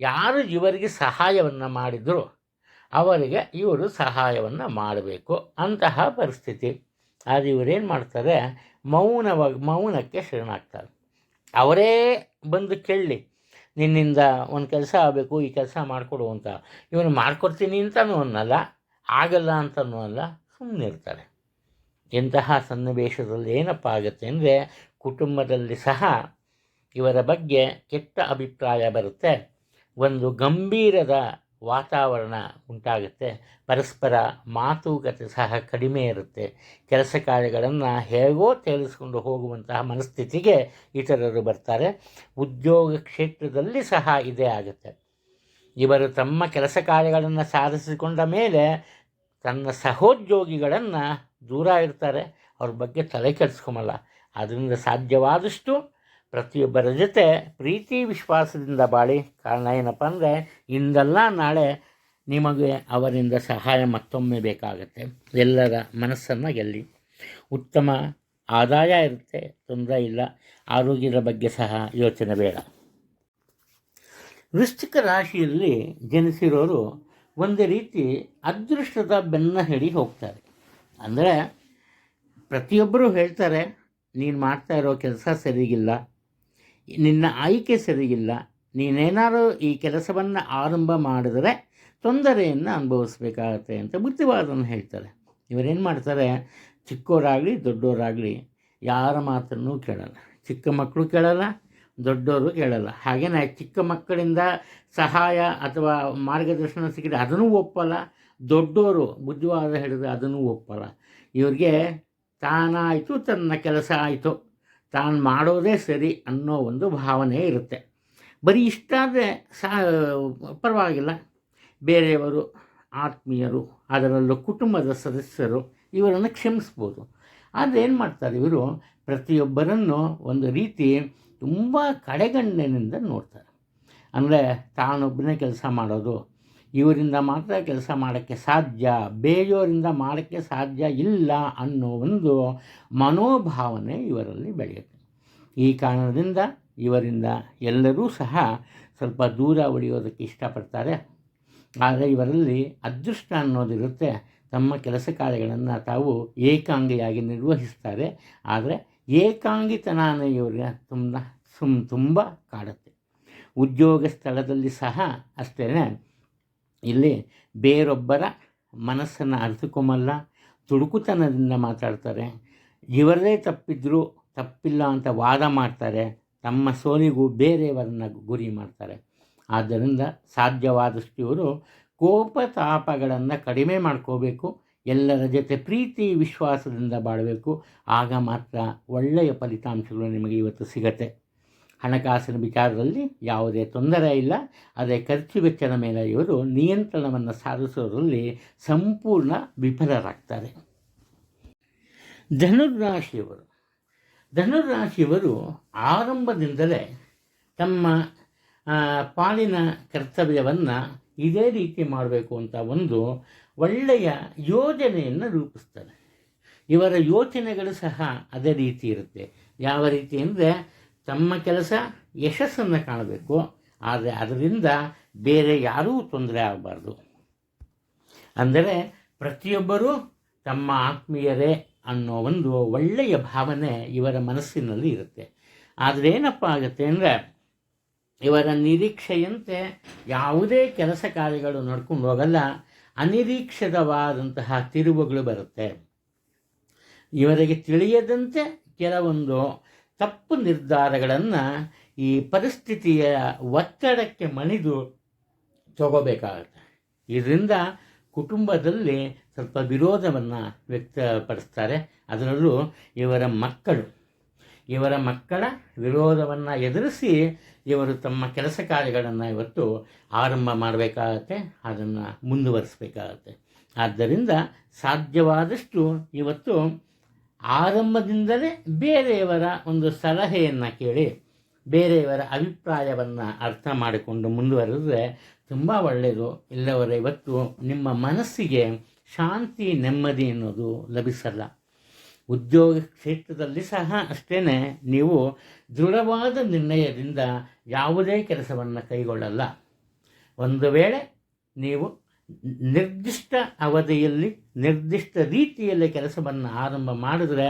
ಯಾರು ಇವರಿಗೆ ಸಹಾಯವನ್ನು ಮಾಡಿದ್ರು, ಅವರಿಗೆ ಇವರು ಸಹಾಯವನ್ನು ಮಾಡಬೇಕು ಅಂತಹ ಪರಿಸ್ಥಿತಿ. ಆದರೆ ಇವರೇನು ಮಾಡ್ತಾರೆ? ಮೌನವಾಗಿ ಮೌನಕ್ಕೆ ಶರಣಾಗ್ತಾರೆ. ಅವರೇ ಬಂದು ಕೇಳಲಿ ನಿನ್ನಿಂದ ಒಂದು ಕೆಲಸ ಆಗಬೇಕು, ಈ ಕೆಲಸ ಮಾಡಿಕೊಡು ಅಂತ. ಇವನು ಮಾಡಿಕೊಡ್ತೀನಿ ಅಂತಲೂ ಅನ್ನಲ್ಲ, ಆಗಲ್ಲ ಅಂತನೂ ಅಲ್ಲ ಸುಮ್ಮನೆ ಇರ್ತಾರೆ ಇಂತಹ ಸನ್ನಿವೇಶದಲ್ಲಿ ಏನಪ್ಪ ಆಗುತ್ತೆ ಅಂದರೆ, ಕುಟುಂಬದಲ್ಲಿ ಸಹ ಇವರ ಬಗ್ಗೆ ಕೆಟ್ಟ ಅಭಿಪ್ರಾಯ ಬರುತ್ತೆ. ಒಂದು ಗಂಭೀರದ ವಾತಾವರಣ ಉಂಟಾಗುತ್ತೆ. ಪರಸ್ಪರ ಮಾತುಕತೆ ಸಹ ಕಡಿಮೆ ಇರುತ್ತೆ. ಕೆಲಸ ಕಾರ್ಯಗಳನ್ನು ಹೇಗೋ ತೇಲಿಸ್ಕೊಂಡು ಹೋಗುವಂತಹ ಮನಸ್ಥಿತಿಗೆ ಇತರರು ಬರ್ತಾರೆ. ಉದ್ಯೋಗ ಕ್ಷೇತ್ರದಲ್ಲಿ ಸಹ ಇದೇ ಆಗುತ್ತೆ. ಇವರು ತಮ್ಮ ಕೆಲಸ ಕಾರ್ಯಗಳನ್ನು ಸಾಧಿಸಿಕೊಂಡ ಮೇಲೆ ತನ್ನ ಸಹೋದ್ಯೋಗಿಗಳನ್ನು ದೂರ ಇರ್ತಾರೆ. ಅವ್ರ ಬಗ್ಗೆ ತಲೆ ಕೆಡಿಸ್ಕೊಂಬಲ್ಲ ಅದರಿಂದ ಸಾಧ್ಯವಾದಷ್ಟು ಪ್ರತಿಯೊಬ್ಬರ ಜೊತೆ ಪ್ರೀತಿ ವಿಶ್ವಾಸದಿಂದ ಬಾಳಿ. ಕಾರಣ ಏನಪ್ಪ ಅಂದರೆ, ಇಂದಲ್ಲ ನಾಳೆ ನಿಮಗೆ ಅವರಿಂದ ಸಹಾಯ ಮತ್ತೊಮ್ಮೆ ಬೇಕಾಗುತ್ತೆ. ಎಲ್ಲರ ಮನಸ್ಸನ್ನು ಗೆಲ್ಲಿ. ಉತ್ತಮ ಆದಾಯ ಇರುತ್ತೆ, ತೊಂದರೆ ಇಲ್ಲ. ಆರೋಗ್ಯದ ಬಗ್ಗೆ ಸಹ ಯೋಚನೆ ಬೇಡ. ವೃಶ್ಚಿಕ ರಾಶಿಯಲ್ಲಿ ಜನಿಸಿರೋರು ಒಂದು ರೀತಿ ಅದೃಷ್ಟದ ಬೆನ್ನ ಹಿಡಿ ಹೋಗ್ತಾರೆ. ಅಂದರೆ ಪ್ರತಿಯೊಬ್ಬರೂ ಹೇಳ್ತಾರೆ, ನೀನು ಮಾಡ್ತಾ ಇರೋ ಕೆಲಸ ಸರಿಗಿಲ್ಲ. ನಿನ್ನ ಆಯ್ಕೆ ಸರಿಯಿಲ್ಲ. ನೀನೇನಾದರೂ ಈ ಕೆಲಸವನ್ನು ಆರಂಭ ಮಾಡಿದರೆ ತೊಂದರೆಯನ್ನು ಅನುಭವಿಸ್ಬೇಕಾಗತ್ತೆ ಅಂತ ಬುದ್ಧಿವಾದವನ್ನು ಹೇಳ್ತಾರೆ. ಇವರೇನು ಮಾಡ್ತಾರೆ? ಚಿಕ್ಕವರಾಗಲಿ ದೊಡ್ಡವರಾಗಲಿ ಯಾರ ಮಾತನ್ನು ಕೇಳಲ್ಲ. ಚಿಕ್ಕ ಮಕ್ಕಳು ಕೇಳಲ್ಲ ದೊಡ್ಡವರು ಕೇಳಲ್ಲ. ಹಾಗೆಯೇ ಚಿಕ್ಕ ಮಕ್ಕಳಿಂದ ಸಹಾಯ ಅಥವಾ ಮಾರ್ಗದರ್ಶನ ಸಿಕ್ಕಿದ್ರೆ ಅದನ್ನು ಒಪ್ಪಲ್ಲ. ದೊಡ್ಡವರು ಬುದ್ಧಿವಾದ ಹೇಳಿದ್ರೆ ಅದನ್ನು ಒಪ್ಪಲ್ಲ. ಇವರಿಗೆ ತಾನಾಯಿತು, ತನ್ನ ಕೆಲಸ ಆಯಿತು. ತಾನು ಮಾಡೋದೇ ಸರಿ ಅನ್ನೋ ಒಂದು ಭಾವನೆ ಇರುತ್ತೆ. ಬರೀ ಇಷ್ಟಾದರೆ ಸಾ, ಪರವಾಗಿಲ್ಲ. ಬೇರೆಯವರು, ಆತ್ಮೀಯರು, ಅದರಲ್ಲೂ ಕುಟುಂಬದ ಸದಸ್ಯರು ಇವರನ್ನು ಕ್ಷಮಿಸ್ಬೋದು. ಆದರೆ ಏನು ಮಾಡ್ತಾರೆ ಇವರು? ಪ್ರತಿಯೊಬ್ಬರನ್ನು ಒಂದು ರೀತಿ ತುಂಬ ಕಡೆಗಣ್ಣಿನಿಂದ ನೋಡ್ತಾರೆ. ಅಂದರೆ ತಾನೊಬ್ಬನೇ ಕೆಲಸ ಮಾಡೋದು ಇವರಿಂದ ಮಾತ್ರ ಕೆಲಸ ಮಾಡೋಕ್ಕೆ ಸಾಧ್ಯ ಬೇರೆಯವರಿಂದ ಮಾಡೋಕ್ಕೆ ಸಾಧ್ಯ ಇಲ್ಲ ಅನ್ನೋ ಒಂದು ಮನೋಭಾವನೆ ಇವರಲ್ಲಿ ಬೆಳೆಯುತ್ತೆ. ಈ ಕಾರಣದಿಂದ ಇವರಿಂದ ಎಲ್ಲರೂ ಸಹ ಸ್ವಲ್ಪ ದೂರ ಉಳಿಯೋದಕ್ಕೆ ಇಷ್ಟಪಡ್ತಾರೆ. ಆದರೆ ಇವರಲ್ಲಿ ಅದೃಷ್ಟ ಅನ್ನೋದಿರುತ್ತೆ. ತಮ್ಮ ಕೆಲಸ ಕಾರ್ಯಗಳನ್ನು ತಾವು ಏಕಾಂಗಿಯಾಗಿ ನಿರ್ವಹಿಸ್ತಾರೆ. ಆದರೆ ಏಕಾಂಗಿತನ ಇವರಿಗೆ ತುಂಬ, ಸುಮ್, ತುಂಬ ಕಾಡುತ್ತೆ. ಉದ್ಯೋಗ ಸ್ಥಳದಲ್ಲಿ ಸಹ ಅಷ್ಟೇ ಇಲ್ಲಿ ಬೇರೊಬ್ಬರ ಮನಸ್ಸನ್ನು ಅರಿತುಕೊಂಬಲ್ಲ ತುಡುಕುತನದಿಂದ ಮಾತಾಡ್ತಾರೆ. ಇವರದೇ ತಪ್ಪಿದ್ರೂ ತಪ್ಪಿಲ್ಲ ಅಂತ ವಾದ ಮಾಡ್ತಾರೆ. ತಮ್ಮ ಸೋಲಿಗೂ ಬೇರೆಯವರನ್ನ ಗುರಿ ಮಾಡ್ತಾರೆ. ಆದ್ದರಿಂದ ಸಾಧ್ಯವಾದಷ್ಟು ಇವರು ಕೋಪತಾಪಗಳನ್ನು ಕಡಿಮೆ ಮಾಡ್ಕೋಬೇಕು, ಎಲ್ಲರ ಜೊತೆ ಪ್ರೀತಿ ವಿಶ್ವಾಸದಿಂದ ಬಾಳಬೇಕು. ಆಗ ಮಾತ್ರ ಒಳ್ಳೆಯ ಫಲಿತಾಂಶಗಳು ನಿಮಗೆ ಇವತ್ತು ಸಿಗತ್ತೆ. ಹಣಕಾಸಿನ ವಿಚಾರದಲ್ಲಿ ಯಾವುದೇ ತೊಂದರೆ ಇಲ್ಲ. ಆದರೆ ಖರ್ಚು ವೆಚ್ಚದ ಮೇಲೆ ಇವರು ನಿಯಂತ್ರಣವನ್ನು ಸಾಧಿಸುವುದರಲ್ಲಿ ಸಂಪೂರ್ಣ ವಿಫಲರಾಗ್ತಾರೆ. ಧನುರ್ರಾಶಿಯವರು. ಧನುರ್ರಾಶಿಯವರು ಆರಂಭದಿಂದಲೇ ತಮ್ಮ ಪಾಲಿನ ಕರ್ತವ್ಯವನ್ನು ಇದೇ ರೀತಿ ಮಾಡಬೇಕು ಅಂತ ಒಂದು ಒಳ್ಳೆಯ ಯೋಜನೆಯನ್ನು ರೂಪಿಸ್ತಾರೆ. ಇವರ ಯೋಚನೆಗಳು ಸಹ ಅದೇ ರೀತಿ ಇರುತ್ತೆ. ಯಾವ ರೀತಿ ಅಂದರೆ ತಮ್ಮ ಕೆಲಸ ಯಶಸ್ಸನ್ನು ಕಾಣಬೇಕು. ಆದರೆ ಅದರಿಂದ ಬೇರೆ ಯಾರೂ ತೊಂದರೆ ಆಗಬಾರ್ದು. ಅಂದರೆ ಪ್ರತಿಯೊಬ್ಬರೂ ತಮ್ಮ ಆತ್ಮೀಯರೇ ಅನ್ನೋ ಒಂದು ಒಳ್ಳೆಯ ಭಾವನೆ ಇವರ ಮನಸ್ಸಿನಲ್ಲಿ ಇರುತ್ತೆ. ಆದರೆ ಏನಪ್ಪ ಆಗುತ್ತೆ ಅಂದರೆ ಇವರ ನಿರೀಕ್ಷೆಯಂತೆ ಯಾವುದೇ ಕೆಲಸ ಕಾರ್ಯಗಳು ನಡ್ಕೊಂಡು ಹೋಗಲ್ಲ, ಅನಿರೀಕ್ಷಿತವಾದಂತಹ ತಿರುವುಗಳು ಬರುತ್ತೆ. ಇವರಿಗೆ ತಿಳಿಯದಂತೆ ಕೆಲವೊಂದು ತಪ್ಪು ನಿರ್ಧಾರಗಳನ್ನು ಈ ಪರಿಸ್ಥಿತಿಯ ಒತ್ತಡಕ್ಕೆ ಮಣಿದು ತಗೋಬೇಕಾಗತ್ತೆ. ಇದರಿಂದ ಕುಟುಂಬದಲ್ಲಿ ಸ್ವಲ್ಪ ವಿರೋಧವನ್ನು ವ್ಯಕ್ತಪಡಿಸ್ತಾರೆ. ಅದರಲ್ಲೂ ಇವರ ಮಕ್ಕಳು, ಇವರ ಮಕ್ಕಳ ವಿರೋಧವನ್ನು ಎದುರಿಸಿ ಇವರು ತಮ್ಮ ಕೆಲಸ ಕಾರ್ಯಗಳನ್ನು ಇವತ್ತು ಆರಂಭ ಮಾಡಬೇಕಾಗತ್ತೆ, ಅದನ್ನು ಮುಂದುವರಿಸಬೇಕಾಗತ್ತೆ. ಆದ್ದರಿಂದ ಸಾಧ್ಯವಾದಷ್ಟು ಇವತ್ತು ಆರಂಭದಿಂದಲೇ ಬೇರೆಯವರ ಒಂದು ಸಲಹೆಯನ್ನು ಕೇಳಿ, ಬೇರೆಯವರ ಅಭಿಪ್ರಾಯವನ್ನು ಅರ್ಥ ಮಾಡಿಕೊಂಡು ಮುಂದುವರೆದರೆ ತುಂಬ ಒಳ್ಳೆಯದು ಇಲ್ಲವರ ಇವತ್ತು ನಿಮ್ಮ ಮನಸ್ಸಿಗೆ ಶಾಂತಿ, ನೆಮ್ಮದಿ ಅನ್ನೋದು ಲಭಿಸಲ್ಲ. ಉದ್ಯೋಗ ಕ್ಷೇತ್ರದಲ್ಲಿ ಸಹ ಅಷ್ಟೇ ನೀವು ದೃಢವಾದ ನಿರ್ಣಯದಿಂದ ಯಾವುದೇ ಕೆಲಸವನ್ನು ಕೈಗೊಳ್ಳಲ್ಲ. ಒಂದು ವೇಳೆ ನೀವು ನಿರ್ದಿಷ್ಟ ಅವಧಿಯಲ್ಲಿ, ನಿರ್ದಿಷ್ಟ ರೀತಿಯಲ್ಲಿ ಕೆಲಸವನ್ನು ಆರಂಭ ಮಾಡಿದ್ರೆ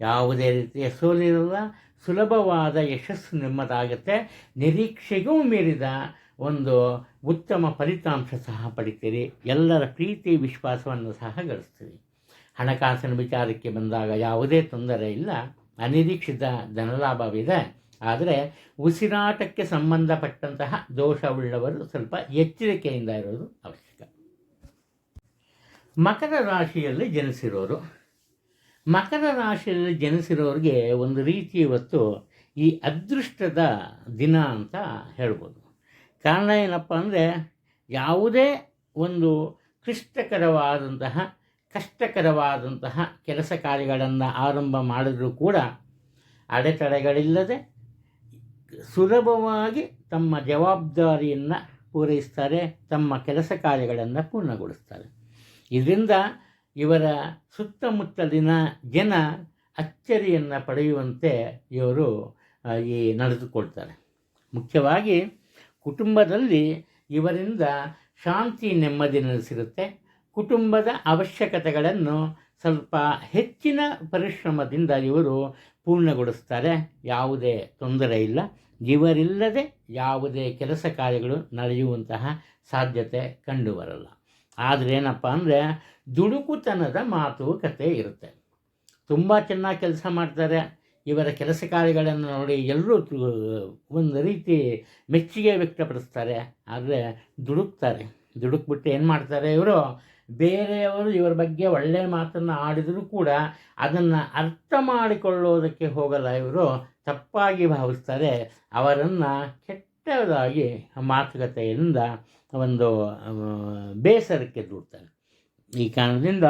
ಯಾವುದೇ ರೀತಿಯ ಸೋಲಿರಲ್ಲ, ಸುಲಭವಾದ ಯಶಸ್ಸು ನಿಮ್ಮದಾಗುತ್ತೆ. ನಿರೀಕ್ಷೆಗೂ ಮೀರಿದ ಒಂದು ಉತ್ತಮ ಫಲಿತಾಂಶ ಸಹ ಪಡಿತೀರಿ. ಎಲ್ಲರ ಪ್ರೀತಿ, ವಿಶ್ವಾಸವನ್ನು ಸಹ ಗಳಿಸ್ತೀರಿ. ಹಣಕಾಸಿನ ವಿಚಾರಕ್ಕೆ ಬಂದಾಗ ಯಾವುದೇ ತೊಂದರೆ ಇಲ್ಲ. ಅನಿರೀಕ್ಷಿತ ಧನಲಾಭವಿದೆ. ಆದರೆ ಉಸಿರಾಟಕ್ಕೆ ಸಂಬಂಧಪಟ್ಟಂತಹ ದೋಷವುಳ್ಳವರು ಸ್ವಲ್ಪ ಎಚ್ಚರಿಕೆಯಿಂದ ಇರೋದು ಅವಶ್ಯಕ ಮಕರ ರಾಶಿಯಲ್ಲಿ ಜನಿಸಿರೋರು. ಮಕರ ರಾಶಿಯಲ್ಲಿ ಜನಿಸಿರೋರಿಗೆ ಒಂದು ರೀತಿ ಇವತ್ತು ಈ ಅದೃಷ್ಟದ ದಿನ ಅಂತ ಹೇಳ್ಬೋದು. ಕಾರಣ ಏನಪ್ಪ ಅಂದರೆ ಯಾವುದೇ ಒಂದು ಕ್ಲಿಷ್ಟಕರವಾದಂತಹ, ಕಷ್ಟಕರವಾದಂತಹ ಕೆಲಸ ಕಾರ್ಯಗಳನ್ನು ಆರಂಭ ಮಾಡಿದರೂ ಕೂಡ ಅಡೆತಡೆಗಳಿಲ್ಲದೆ ಸುಲಭವಾಗಿ ತಮ್ಮ ಜವಾಬ್ದಾರಿಯನ್ನು ಪೂರೈಸ್ತಾರೆ, ತಮ್ಮ ಕೆಲಸ ಕಾರ್ಯಗಳನ್ನು ಪೂರ್ಣಗೊಳಿಸ್ತಾರೆ. ಇದರಿಂದ ಇವರ ಸುತ್ತಮುತ್ತಲಿನ ಜನ ಅಚ್ಚರಿಯನ್ನು ಪಡೆಯುವಂತೆ ಇವರು ಈ ನಡೆದುಕೊಳ್ತಾರೆ. ಮುಖ್ಯವಾಗಿ ಕುಟುಂಬದಲ್ಲಿ ಇವರಿಂದ ಶಾಂತಿ ನೆಮ್ಮದಿ ನೆಲೆಸಿರುತ್ತೆ. ಕುಟುಂಬದ ಅವಶ್ಯಕತೆಗಳನ್ನು ಸ್ವಲ್ಪ ಹೆಚ್ಚಿನ ಪರಿಶ್ರಮದಿಂದ ಇವರು ಪೂರ್ಣಗೊಳಿಸ್ತಾರೆ. ಯಾವುದೇ ತೊಂದರೆ ಇಲ್ಲ. ಇವರಿಲ್ಲದೆ ಯಾವುದೇ ಕೆಲಸ ಕಾರ್ಯಗಳು ನಡೆಯುವಂತಹ ಸಾಧ್ಯತೆ ಕಂಡುಬರಲ್ಲ. ಆದರೆ ಏನಪ್ಪ ಅಂದರೆ ದುಡುಕುತನದ ಮಾತುಕತೆ ಇರುತ್ತೆ. ತುಂಬ ಚೆನ್ನಾಗಿ ಕೆಲಸ ಮಾಡ್ತಾರೆ. ಇವರ ಕೆಲಸ ಕಾರ್ಯಗಳನ್ನು ನೋಡಿ ಎಲ್ಲರೂ ಒಂದು ರೀತಿ ಮೆಚ್ಚುಗೆ ವ್ಯಕ್ತಪಡಿಸ್ತಾರೆ. ಆದರೆ ದುಡುಕ್ತಾರೆ. ದುಡುಕ್ಬಿಟ್ಟು ಏನು ಮಾಡ್ತಾರೆ ಇವರು? ಬೇರೆಯವರು ಇವರ ಬಗ್ಗೆ ಒಳ್ಳೆಯ ಮಾತನ್ನು ಆಡಿದರೂ ಕೂಡ ಅದನ್ನು ಅರ್ಥ ಮಾಡಿಕೊಳ್ಳೋದಕ್ಕೆ ಹೋಗಲ್ಲ ಇವರು. ತಪ್ಪಾಗಿ ಭಾವಿಸ್ತಾರೆ. ಅವರನ್ನು ಕೆಟ್ಟದಾಗಿ ಮಾತುಕತೆಯಿಂದ ಒಂದು ಬೇಸರಕ್ಕೆ ದೂಡ್ತಾನೆ ಈ ಕಾರಣದಿಂದ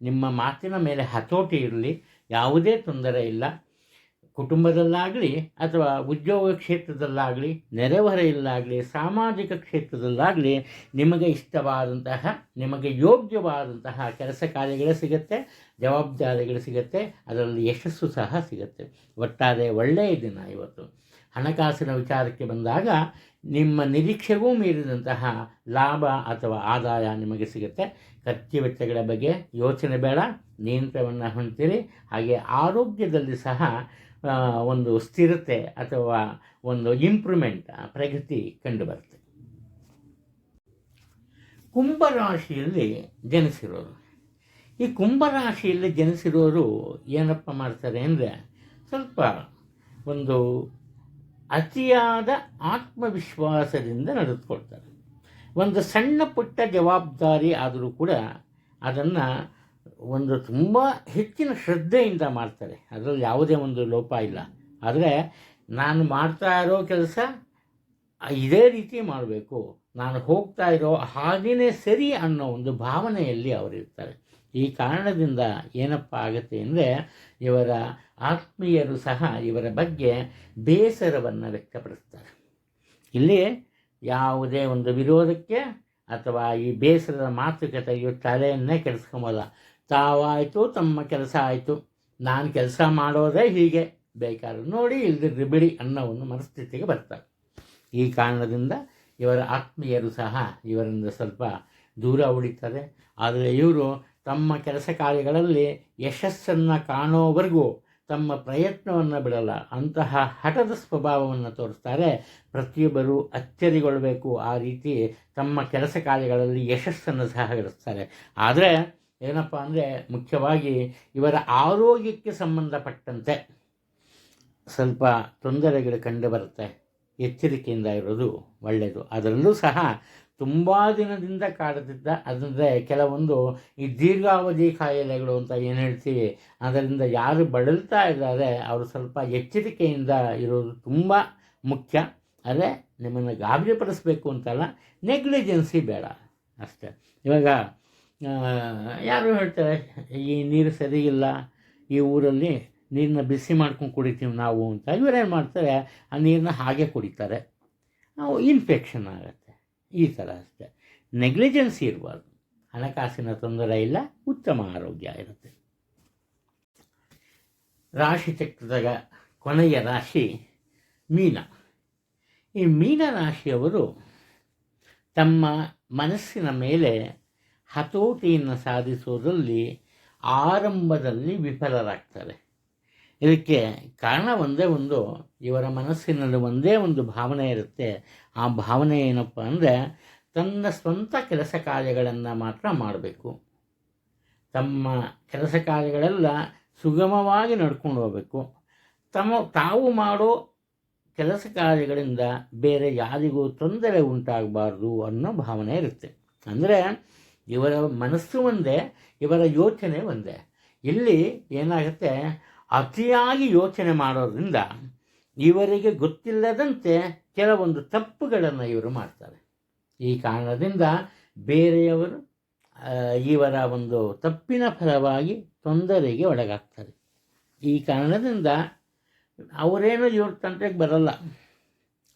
ನಿಮ್ಮ ಮಾತಿನ ಮೇಲೆ ಹತೋಟಿ ಇರಲಿ, ಯಾವುದೇ ತೊಂದರೆ ಇಲ್ಲ. ಕುಟುಂಬದಲ್ಲಾಗಲಿ ಅಥವಾ ಉದ್ಯೋಗ ಕ್ಷೇತ್ರದಲ್ಲಾಗಲಿ, ನೆರೆಹೊರೆಯಲ್ಲಾಗಲಿ, ಸಾಮಾಜಿಕ ಕ್ಷೇತ್ರದಲ್ಲಾಗಲಿ ನಿಮಗೆ ಇಷ್ಟವಾದಂತಹ, ನಿಮಗೆ ಯೋಗ್ಯವಾದಂತಹ ಕೆಲಸ ಕಾರ್ಯಗಳು ಸಿಗುತ್ತೆ, ಜವಾಬ್ದಾರಿಗಳು ಸಿಗುತ್ತೆ, ಅದರಲ್ಲಿ ಯಶಸ್ಸು ಸಹ ಸಿಗುತ್ತೆ. ಒಟ್ಟಾರೆ ಒಳ್ಳೆಯ ದಿನ ಇವತ್ತು. ಹಣಕಾಸಿನ ವಿಚಾರಕ್ಕೆ ಬಂದಾಗ ನಿಮ್ಮ ನಿರೀಕ್ಷೆಗೂ ಮೀರಿದಂತಹ ಲಾಭ ಅಥವಾ ಆದಾಯ ನಿಮಗೆ ಸಿಗುತ್ತೆ. ಖರ್ಚು ವೆಚ್ಚಗಳ ಬಗ್ಗೆ ಯೋಚನೆ ಬೇಡ ನಿಯಂತ್ರಣವನ್ನು ಹೊಂದ್ತೀರಿ. ಹಾಗೆ ಆರೋಗ್ಯದಲ್ಲಿ ಸಹ ಒಂದು ಸ್ಥಿರತೆ ಅಥವಾ ಒಂದು ಇಂಪ್ರೂವ್ಮೆಂಟ್ ಪ್ರಗತಿ ಕಂಡುಬರುತ್ತೆ. ಕುಂಭರಾಶಿಯಲ್ಲಿ ಜನಿಸಿರೋರು. ಈ ಕುಂಭರಾಶಿಯಲ್ಲಿ ಜನಿಸಿರೋರು ಏನಪ್ಪ ಮಾಡ್ತಾರೆ ಅಂದರೆ, ಸ್ವಲ್ಪ ಒಂದು ಅತಿಯಾದ ಆತ್ಮವಿಶ್ವಾಸದಿಂದ ನಡೆದುಕೊಳ್ತಾರೆ. ಒಂದು ಸಣ್ಣ ಪುಟ್ಟ ಜವಾಬ್ದಾರಿ ಆದರೂ ಕೂಡ ಅದನ್ನು ಒಂದು ತುಂಬ ಹೆಚ್ಚಿನ ಶ್ರದ್ಧೆಯಿಂದ ಮಾಡ್ತಾರೆ. ಅದರಲ್ಲಿ ಯಾವುದೇ ಒಂದು ಲೋಪ ಇಲ್ಲ. ಆದರೆ ನಾನು ಮಾಡ್ತಾ ಇರೋ ಕೆಲಸ ಇದೇ ರೀತಿ ಮಾಡಬೇಕು. ನಾನು ಹೋಗ್ತಾ ಇರೋ ಹಾಗೇ ಸರಿ ಅನ್ನೋ ಒಂದು ಭಾವನೆಯಲ್ಲಿ ಅವರಿರ್ತಾರೆ. ಈ ಕಾರಣದಿಂದ ಏನಪ್ಪ ಆಗುತ್ತೆ ಅಂದರೆ ಇವರ ಆತ್ಮೀಯರು ಸಹ ಇವರ ಬಗ್ಗೆ ಬೇಸರವನ್ನು ವ್ಯಕ್ತಪಡಿಸ್ತಾರೆ. ಇಲ್ಲಿ ಯಾವುದೇ ಒಂದು ವಿರೋಧಕ್ಕೆ ಅಥವಾ ಈ ಬೇಸರದ ಮಾತುಕತೆಯು ತಲೆಯನ್ನೇ ಕೆಡಿಸ್ಕೊಂಬಲ್ಲ ತಾವಾಯಿತು, ತಮ್ಮ ಕೆಲಸ ಆಯಿತು. ನಾನು ಕೆಲಸ ಮಾಡೋದೇ ಹೀಗೆ. ಬೇಕಾದ್ರೆ ನೋಡಿ, ಇಲ್ದಿದ್ರೆ ಬಿಡಿ ಅನ್ನೋ ಒಂದು ಮನಸ್ಥಿತಿಗೆ ಬರ್ತಾರೆ. ಈ ಕಾರಣದಿಂದ ಇವರ ಆತ್ಮೀಯರು ಸಹ ಇವರಿಂದ ಸ್ವಲ್ಪ ದೂರ ಉಳಿತಾರೆ. ಆದರೆ ಇವರು ತಮ್ಮ ಕೆಲಸ ಕಾರ್ಯಗಳಲ್ಲಿ ಯಶಸ್ಸನ್ನು ಕಾಣೋವರೆಗೂ ತಮ್ಮ ಪ್ರಯತ್ನವನ್ನು ಬಿಡಲ್ಲ. ಅಂತಹ ಹಠದ ಸ್ವಭಾವವನ್ನು ತೋರಿಸ್ತಾರೆ. ಪ್ರತಿಯೊಬ್ಬರೂ ಅಚ್ಚರಿಗೊಳ್ಳಬೇಕು ಆ ರೀತಿ ತಮ್ಮ ಕೆಲಸ ಕಾರ್ಯಗಳಲ್ಲಿ ಯಶಸ್ಸನ್ನು ಸಹ ಇರಿಸ್ತಾರೆ ಆದರೆ ಏನಪ್ಪ ಅಂದರೆ ಮುಖ್ಯವಾಗಿ ಇವರ ಆರೋಗ್ಯಕ್ಕೆ ಸಂಬಂಧಪಟ್ಟಂತೆ ಸ್ವಲ್ಪ ತೊಂದರೆಗಳು ಕಂಡು ಬರುತ್ತೆ. ಎಚ್ಚರಿಕೆಯಿಂದ ಇರೋದು ಒಳ್ಳೆಯದು ಅದರಲ್ಲೂ ಸಹ ತುಂಬ ದಿನದಿಂದ ಕಾಡುತ್ತಿದ್ದ ಅದರಿಂದ ಕೆಲವೊಂದು ಈ ದೀರ್ಘಾವಧಿ ಕಾಯಿಲೆಗಳು ಅಂತ ಏನು ಹೇಳ್ತೀವಿ, ಅದರಿಂದ ಯಾರು ಬಳಲ್ತಾ ಇದ್ದಾರೆ ಅವರು ಸ್ವಲ್ಪ ಎಚ್ಚರಿಕೆಯಿಂದ ಇರೋದು ತುಂಬ ಮುಖ್ಯ. ಅದೇ ನಿಮ್ಮನ್ನು ಗಾಬರಿಪಡಿಸ್ಬೇಕು ಅಂತಲ್ಲ, ನೆಗ್ಲಿಜೆನ್ಸಿ ಬೇಡ ಅಷ್ಟೆ. ಇವಾಗ ಯಾರು ಹೇಳ್ತಾರೆ, ಈ ನೀರು ಸರಿ ಇಲ್ಲ, ಈ ಊರಲ್ಲಿ ನೀರನ್ನ ಬಿಸಿ ಮಾಡ್ಕೊಂಡು ಕುಡಿತೀವಿ ನಾವು ಅಂತ. ಇವರೇನು ಮಾಡ್ತಾರೆ, ಆ ನೀರನ್ನ ಹಾಗೆ ಕುಡಿತಾರೆ. ಇನ್ಫೆಕ್ಷನ್ ಆಗುತ್ತೆ. ಈ ಥರ ಅಷ್ಟೆ. ನೆಗ್ಲಿಜೆನ್ಸಿ ಇರಬಾರ್ದು. ಹಣಕಾಸಿನ ತೊಂದರೆ ಇಲ್ಲ, ಉತ್ತಮ ಆರೋಗ್ಯ ಇರುತ್ತೆ. ರಾಶಿ ಚಕ್ರದ ಕೊನೆಯ ರಾಶಿ ಮೀನ. ಈ ಮೀನ ರಾಶಿಯವರು ತಮ್ಮ ಮನಸ್ಸಿನ ಮೇಲೆ ಹತೋಟಿಯನ್ನು ಸಾಧಿಸುವುದರಲ್ಲಿ ಆರಂಭದಲ್ಲಿ ವಿಫಲರಾಗ್ತಾರೆ. ಇದಕ್ಕೆ ಕಾರಣ ಒಂದೇ ಒಂದು, ಇವರ ಮನಸ್ಸಿನಲ್ಲಿ ಒಂದೇ ಒಂದು ಭಾವನೆ ಇರುತ್ತೆ. ಆ ಭಾವನೆ ಏನಪ್ಪ ಅಂದರೆ, ತನ್ನ ಸ್ವಂತ ಕೆಲಸ ಕಾರ್ಯಗಳನ್ನು ಮಾತ್ರ ಮಾಡಬೇಕು. ತಮ್ಮ ಕೆಲಸ ಕಾರ್ಯಗಳೆಲ್ಲ ಸುಗಮವಾಗಿ ನಡ್ಕೊಂಡು ಹೋಗಬೇಕು. ತಮ್ಮ, ತಾವು ಮಾಡೋ ಕೆಲಸ ಕಾರ್ಯಗಳಿಂದ ಬೇರೆ ಯಾರಿಗೂ ತೊಂದರೆ ಉಂಟಾಗಬಾರ್ದು ಅನ್ನೋ ಭಾವನೆ ಇರುತ್ತೆ. ಅಂದರೆ, ಇವರ ಮನಸ್ಸು ಒಂದೇ, ಇವರ ಯೋಚನೆ ಒಂದೇ. ಇಲ್ಲಿ ಏನಾಗುತ್ತೆ ಅತಿಯಾಗಿ ಯೋಚನೆ ಮಾಡೋದ್ರಿಂದ ಇವರಿಗೆ ಗೊತ್ತಿಲ್ಲದಂತೆ ಕೆಲವೊಂದು ತಪ್ಪುಗಳನ್ನು ಇವರು ಮಾಡ್ತಾರೆ. ಈ ಕಾರಣದಿಂದ ಬೇರೆಯವರು ಇವರ ಒಂದು ತಪ್ಪಿನ ಫಲವಾಗಿ ತೊಂದರೆಗೆ ಒಳಗಾಗ್ತಾರೆ. ಈ ಕಾರಣದಿಂದ ಅವರೇನು ಇವ್ರ ತಂತ್ರಕ್ಕೆ ಬರಲ್ಲ.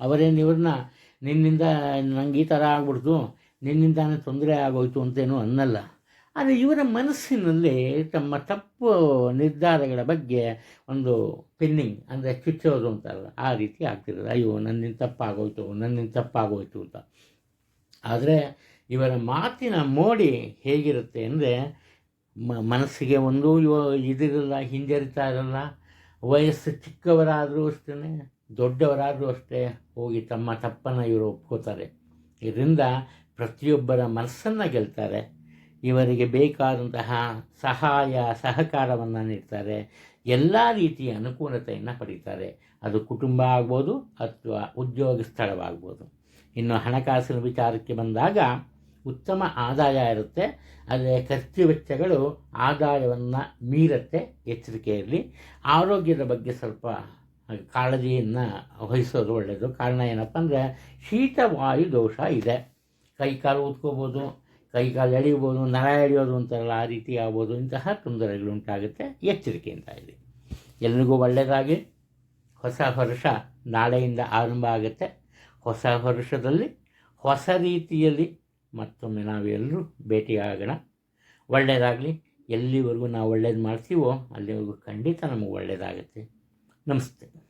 ಅವರೇನು ಇವ್ರನ್ನ, ನಿನ್ನಿಂದ ನಂಗೆ ಈ ಥರ ಆಗ್ಬಿಡ್ತು, ನಿನ್ನಿಂದಾನೇ ತೊಂದರೆ ಆಗೋಯ್ತು ಅಂತೇನು ಅನ್ನಲ್ಲ. ಆದರೆ ಇವರ ಮನಸ್ಸಿನಲ್ಲಿ ತಮ್ಮ ತಪ್ಪು ನಿರ್ಧಾರಗಳ ಬಗ್ಗೆ ಒಂದು ಪೆನ್ನಿಂಗ್, ಅಂದರೆ ಚುಚ್ಚೋದು ಅಂತಾರಲ್ಲ, ಆ ರೀತಿ ಆಗ್ತಿರೋದು. ಅಯ್ಯೋ, ನನ್ನಿಂದ ತಪ್ಪಾಗೋಯ್ತು ನನ್ನಿಂದ ತಪ್ಪಾಗೋಯ್ತು ಅಂತ. ಆದರೆ ಇವರ ಮಾತಿನ ಮೋಡಿ ಹೇಗಿರುತ್ತೆ ಅಂದರೆ ಮನಸ್ಸಿಗೆ ಒಂದು ಇದಿರಲ್ಲ, ಹಿಂಜರಿತಾ ಇರಲ್ಲ. ವಯಸ್ಸು ಚಿಕ್ಕವರಾದರೂ ಅಷ್ಟೇ ದೊಡ್ಡವರಾದರೂ ಅಷ್ಟೇ ಹೋಗಿ ತಮ್ಮ ತಪ್ಪನ್ನು ಇವರು ಒಪ್ಕೋತಾರೆ. ಇದರಿಂದ ಪ್ರತಿಯೊಬ್ಬರ ಮನಸ್ಸನ್ನು ಗೆಲ್ತಾರೆ. ಇವರಿಗೆ ಬೇಕಾದಂತಹ ಸಹಾಯ, ಸಹಕಾರವನ್ನು ನೀಡ್ತಾರೆ. ಎಲ್ಲ ರೀತಿಯ ಅನುಕೂಲತೆಯನ್ನು ಪಡೀತಾರೆ. ಅದು ಕುಟುಂಬ ಆಗ್ಬೋದು ಅಥವಾ ಉದ್ಯೋಗ ಸ್ಥಳವಾಗ್ಬೋದು. ಇನ್ನು ಹಣಕಾಸಿನ ವಿಚಾರಕ್ಕೆ ಬಂದಾಗ ಉತ್ತಮ ಆದಾಯ ಇರುತ್ತೆ. ಆದರೆ ಖರ್ಚು ವೆಚ್ಚಗಳು ಆದಾಯವನ್ನು ಮೀರತ್ತೆ ಎಚ್ಚರಿಕೆ ಇರಲಿ ಆರೋಗ್ಯದ ಬಗ್ಗೆ ಸ್ವಲ್ಪ ಕಾಳಜಿಯನ್ನು ವಹಿಸೋದು ಒಳ್ಳೆಯದು ಕಾರಣ ಏನಪ್ಪ ಅಂದರೆ ಶೀತವಾಯು ದೋಷ ಇದೆ. ಕೈ ಕಾಲು ಊದ್ಕೋಬೋದು ಕೈ ಕಾಲು ಎಳಿಬೋದು ನರ ಎಳೆಯೋದು ಅಂತಾರಲ್ಲ, ಆ ರೀತಿ ಆಗ್ಬೋದು. ಇಂತಹ ತೊಂದರೆಗಳು ಉಂಟಾಗುತ್ತೆ ಎಚ್ಚರಿಕೆಯಿಂದ ಇದೆ. ಎಲ್ರಿಗೂ ಒಳ್ಳೆಯದಾಗಿ ಹೊಸ ವರ್ಷ ನಾಳೆಯಿಂದ ಆರಂಭ ಆಗುತ್ತೆ. ಹೊಸ ವರ್ಷದಲ್ಲಿ ಹೊಸ ರೀತಿಯಲ್ಲಿ ಮತ್ತೊಮ್ಮೆ ನಾವೆಲ್ಲರೂ ಭೇಟಿಯಾಗೋಣ. ಒಳ್ಳೆಯದಾಗಲಿ ಎಲ್ಲಿವರೆಗೂ ನಾವು ಒಳ್ಳೇದು ಮಾಡ್ತೀವೋ, ಅಲ್ಲಿವರೆಗೂ ಖಂಡಿತ ನಮಗೆ ಒಳ್ಳೆಯದಾಗುತ್ತೆ ನಮಸ್ತೆ.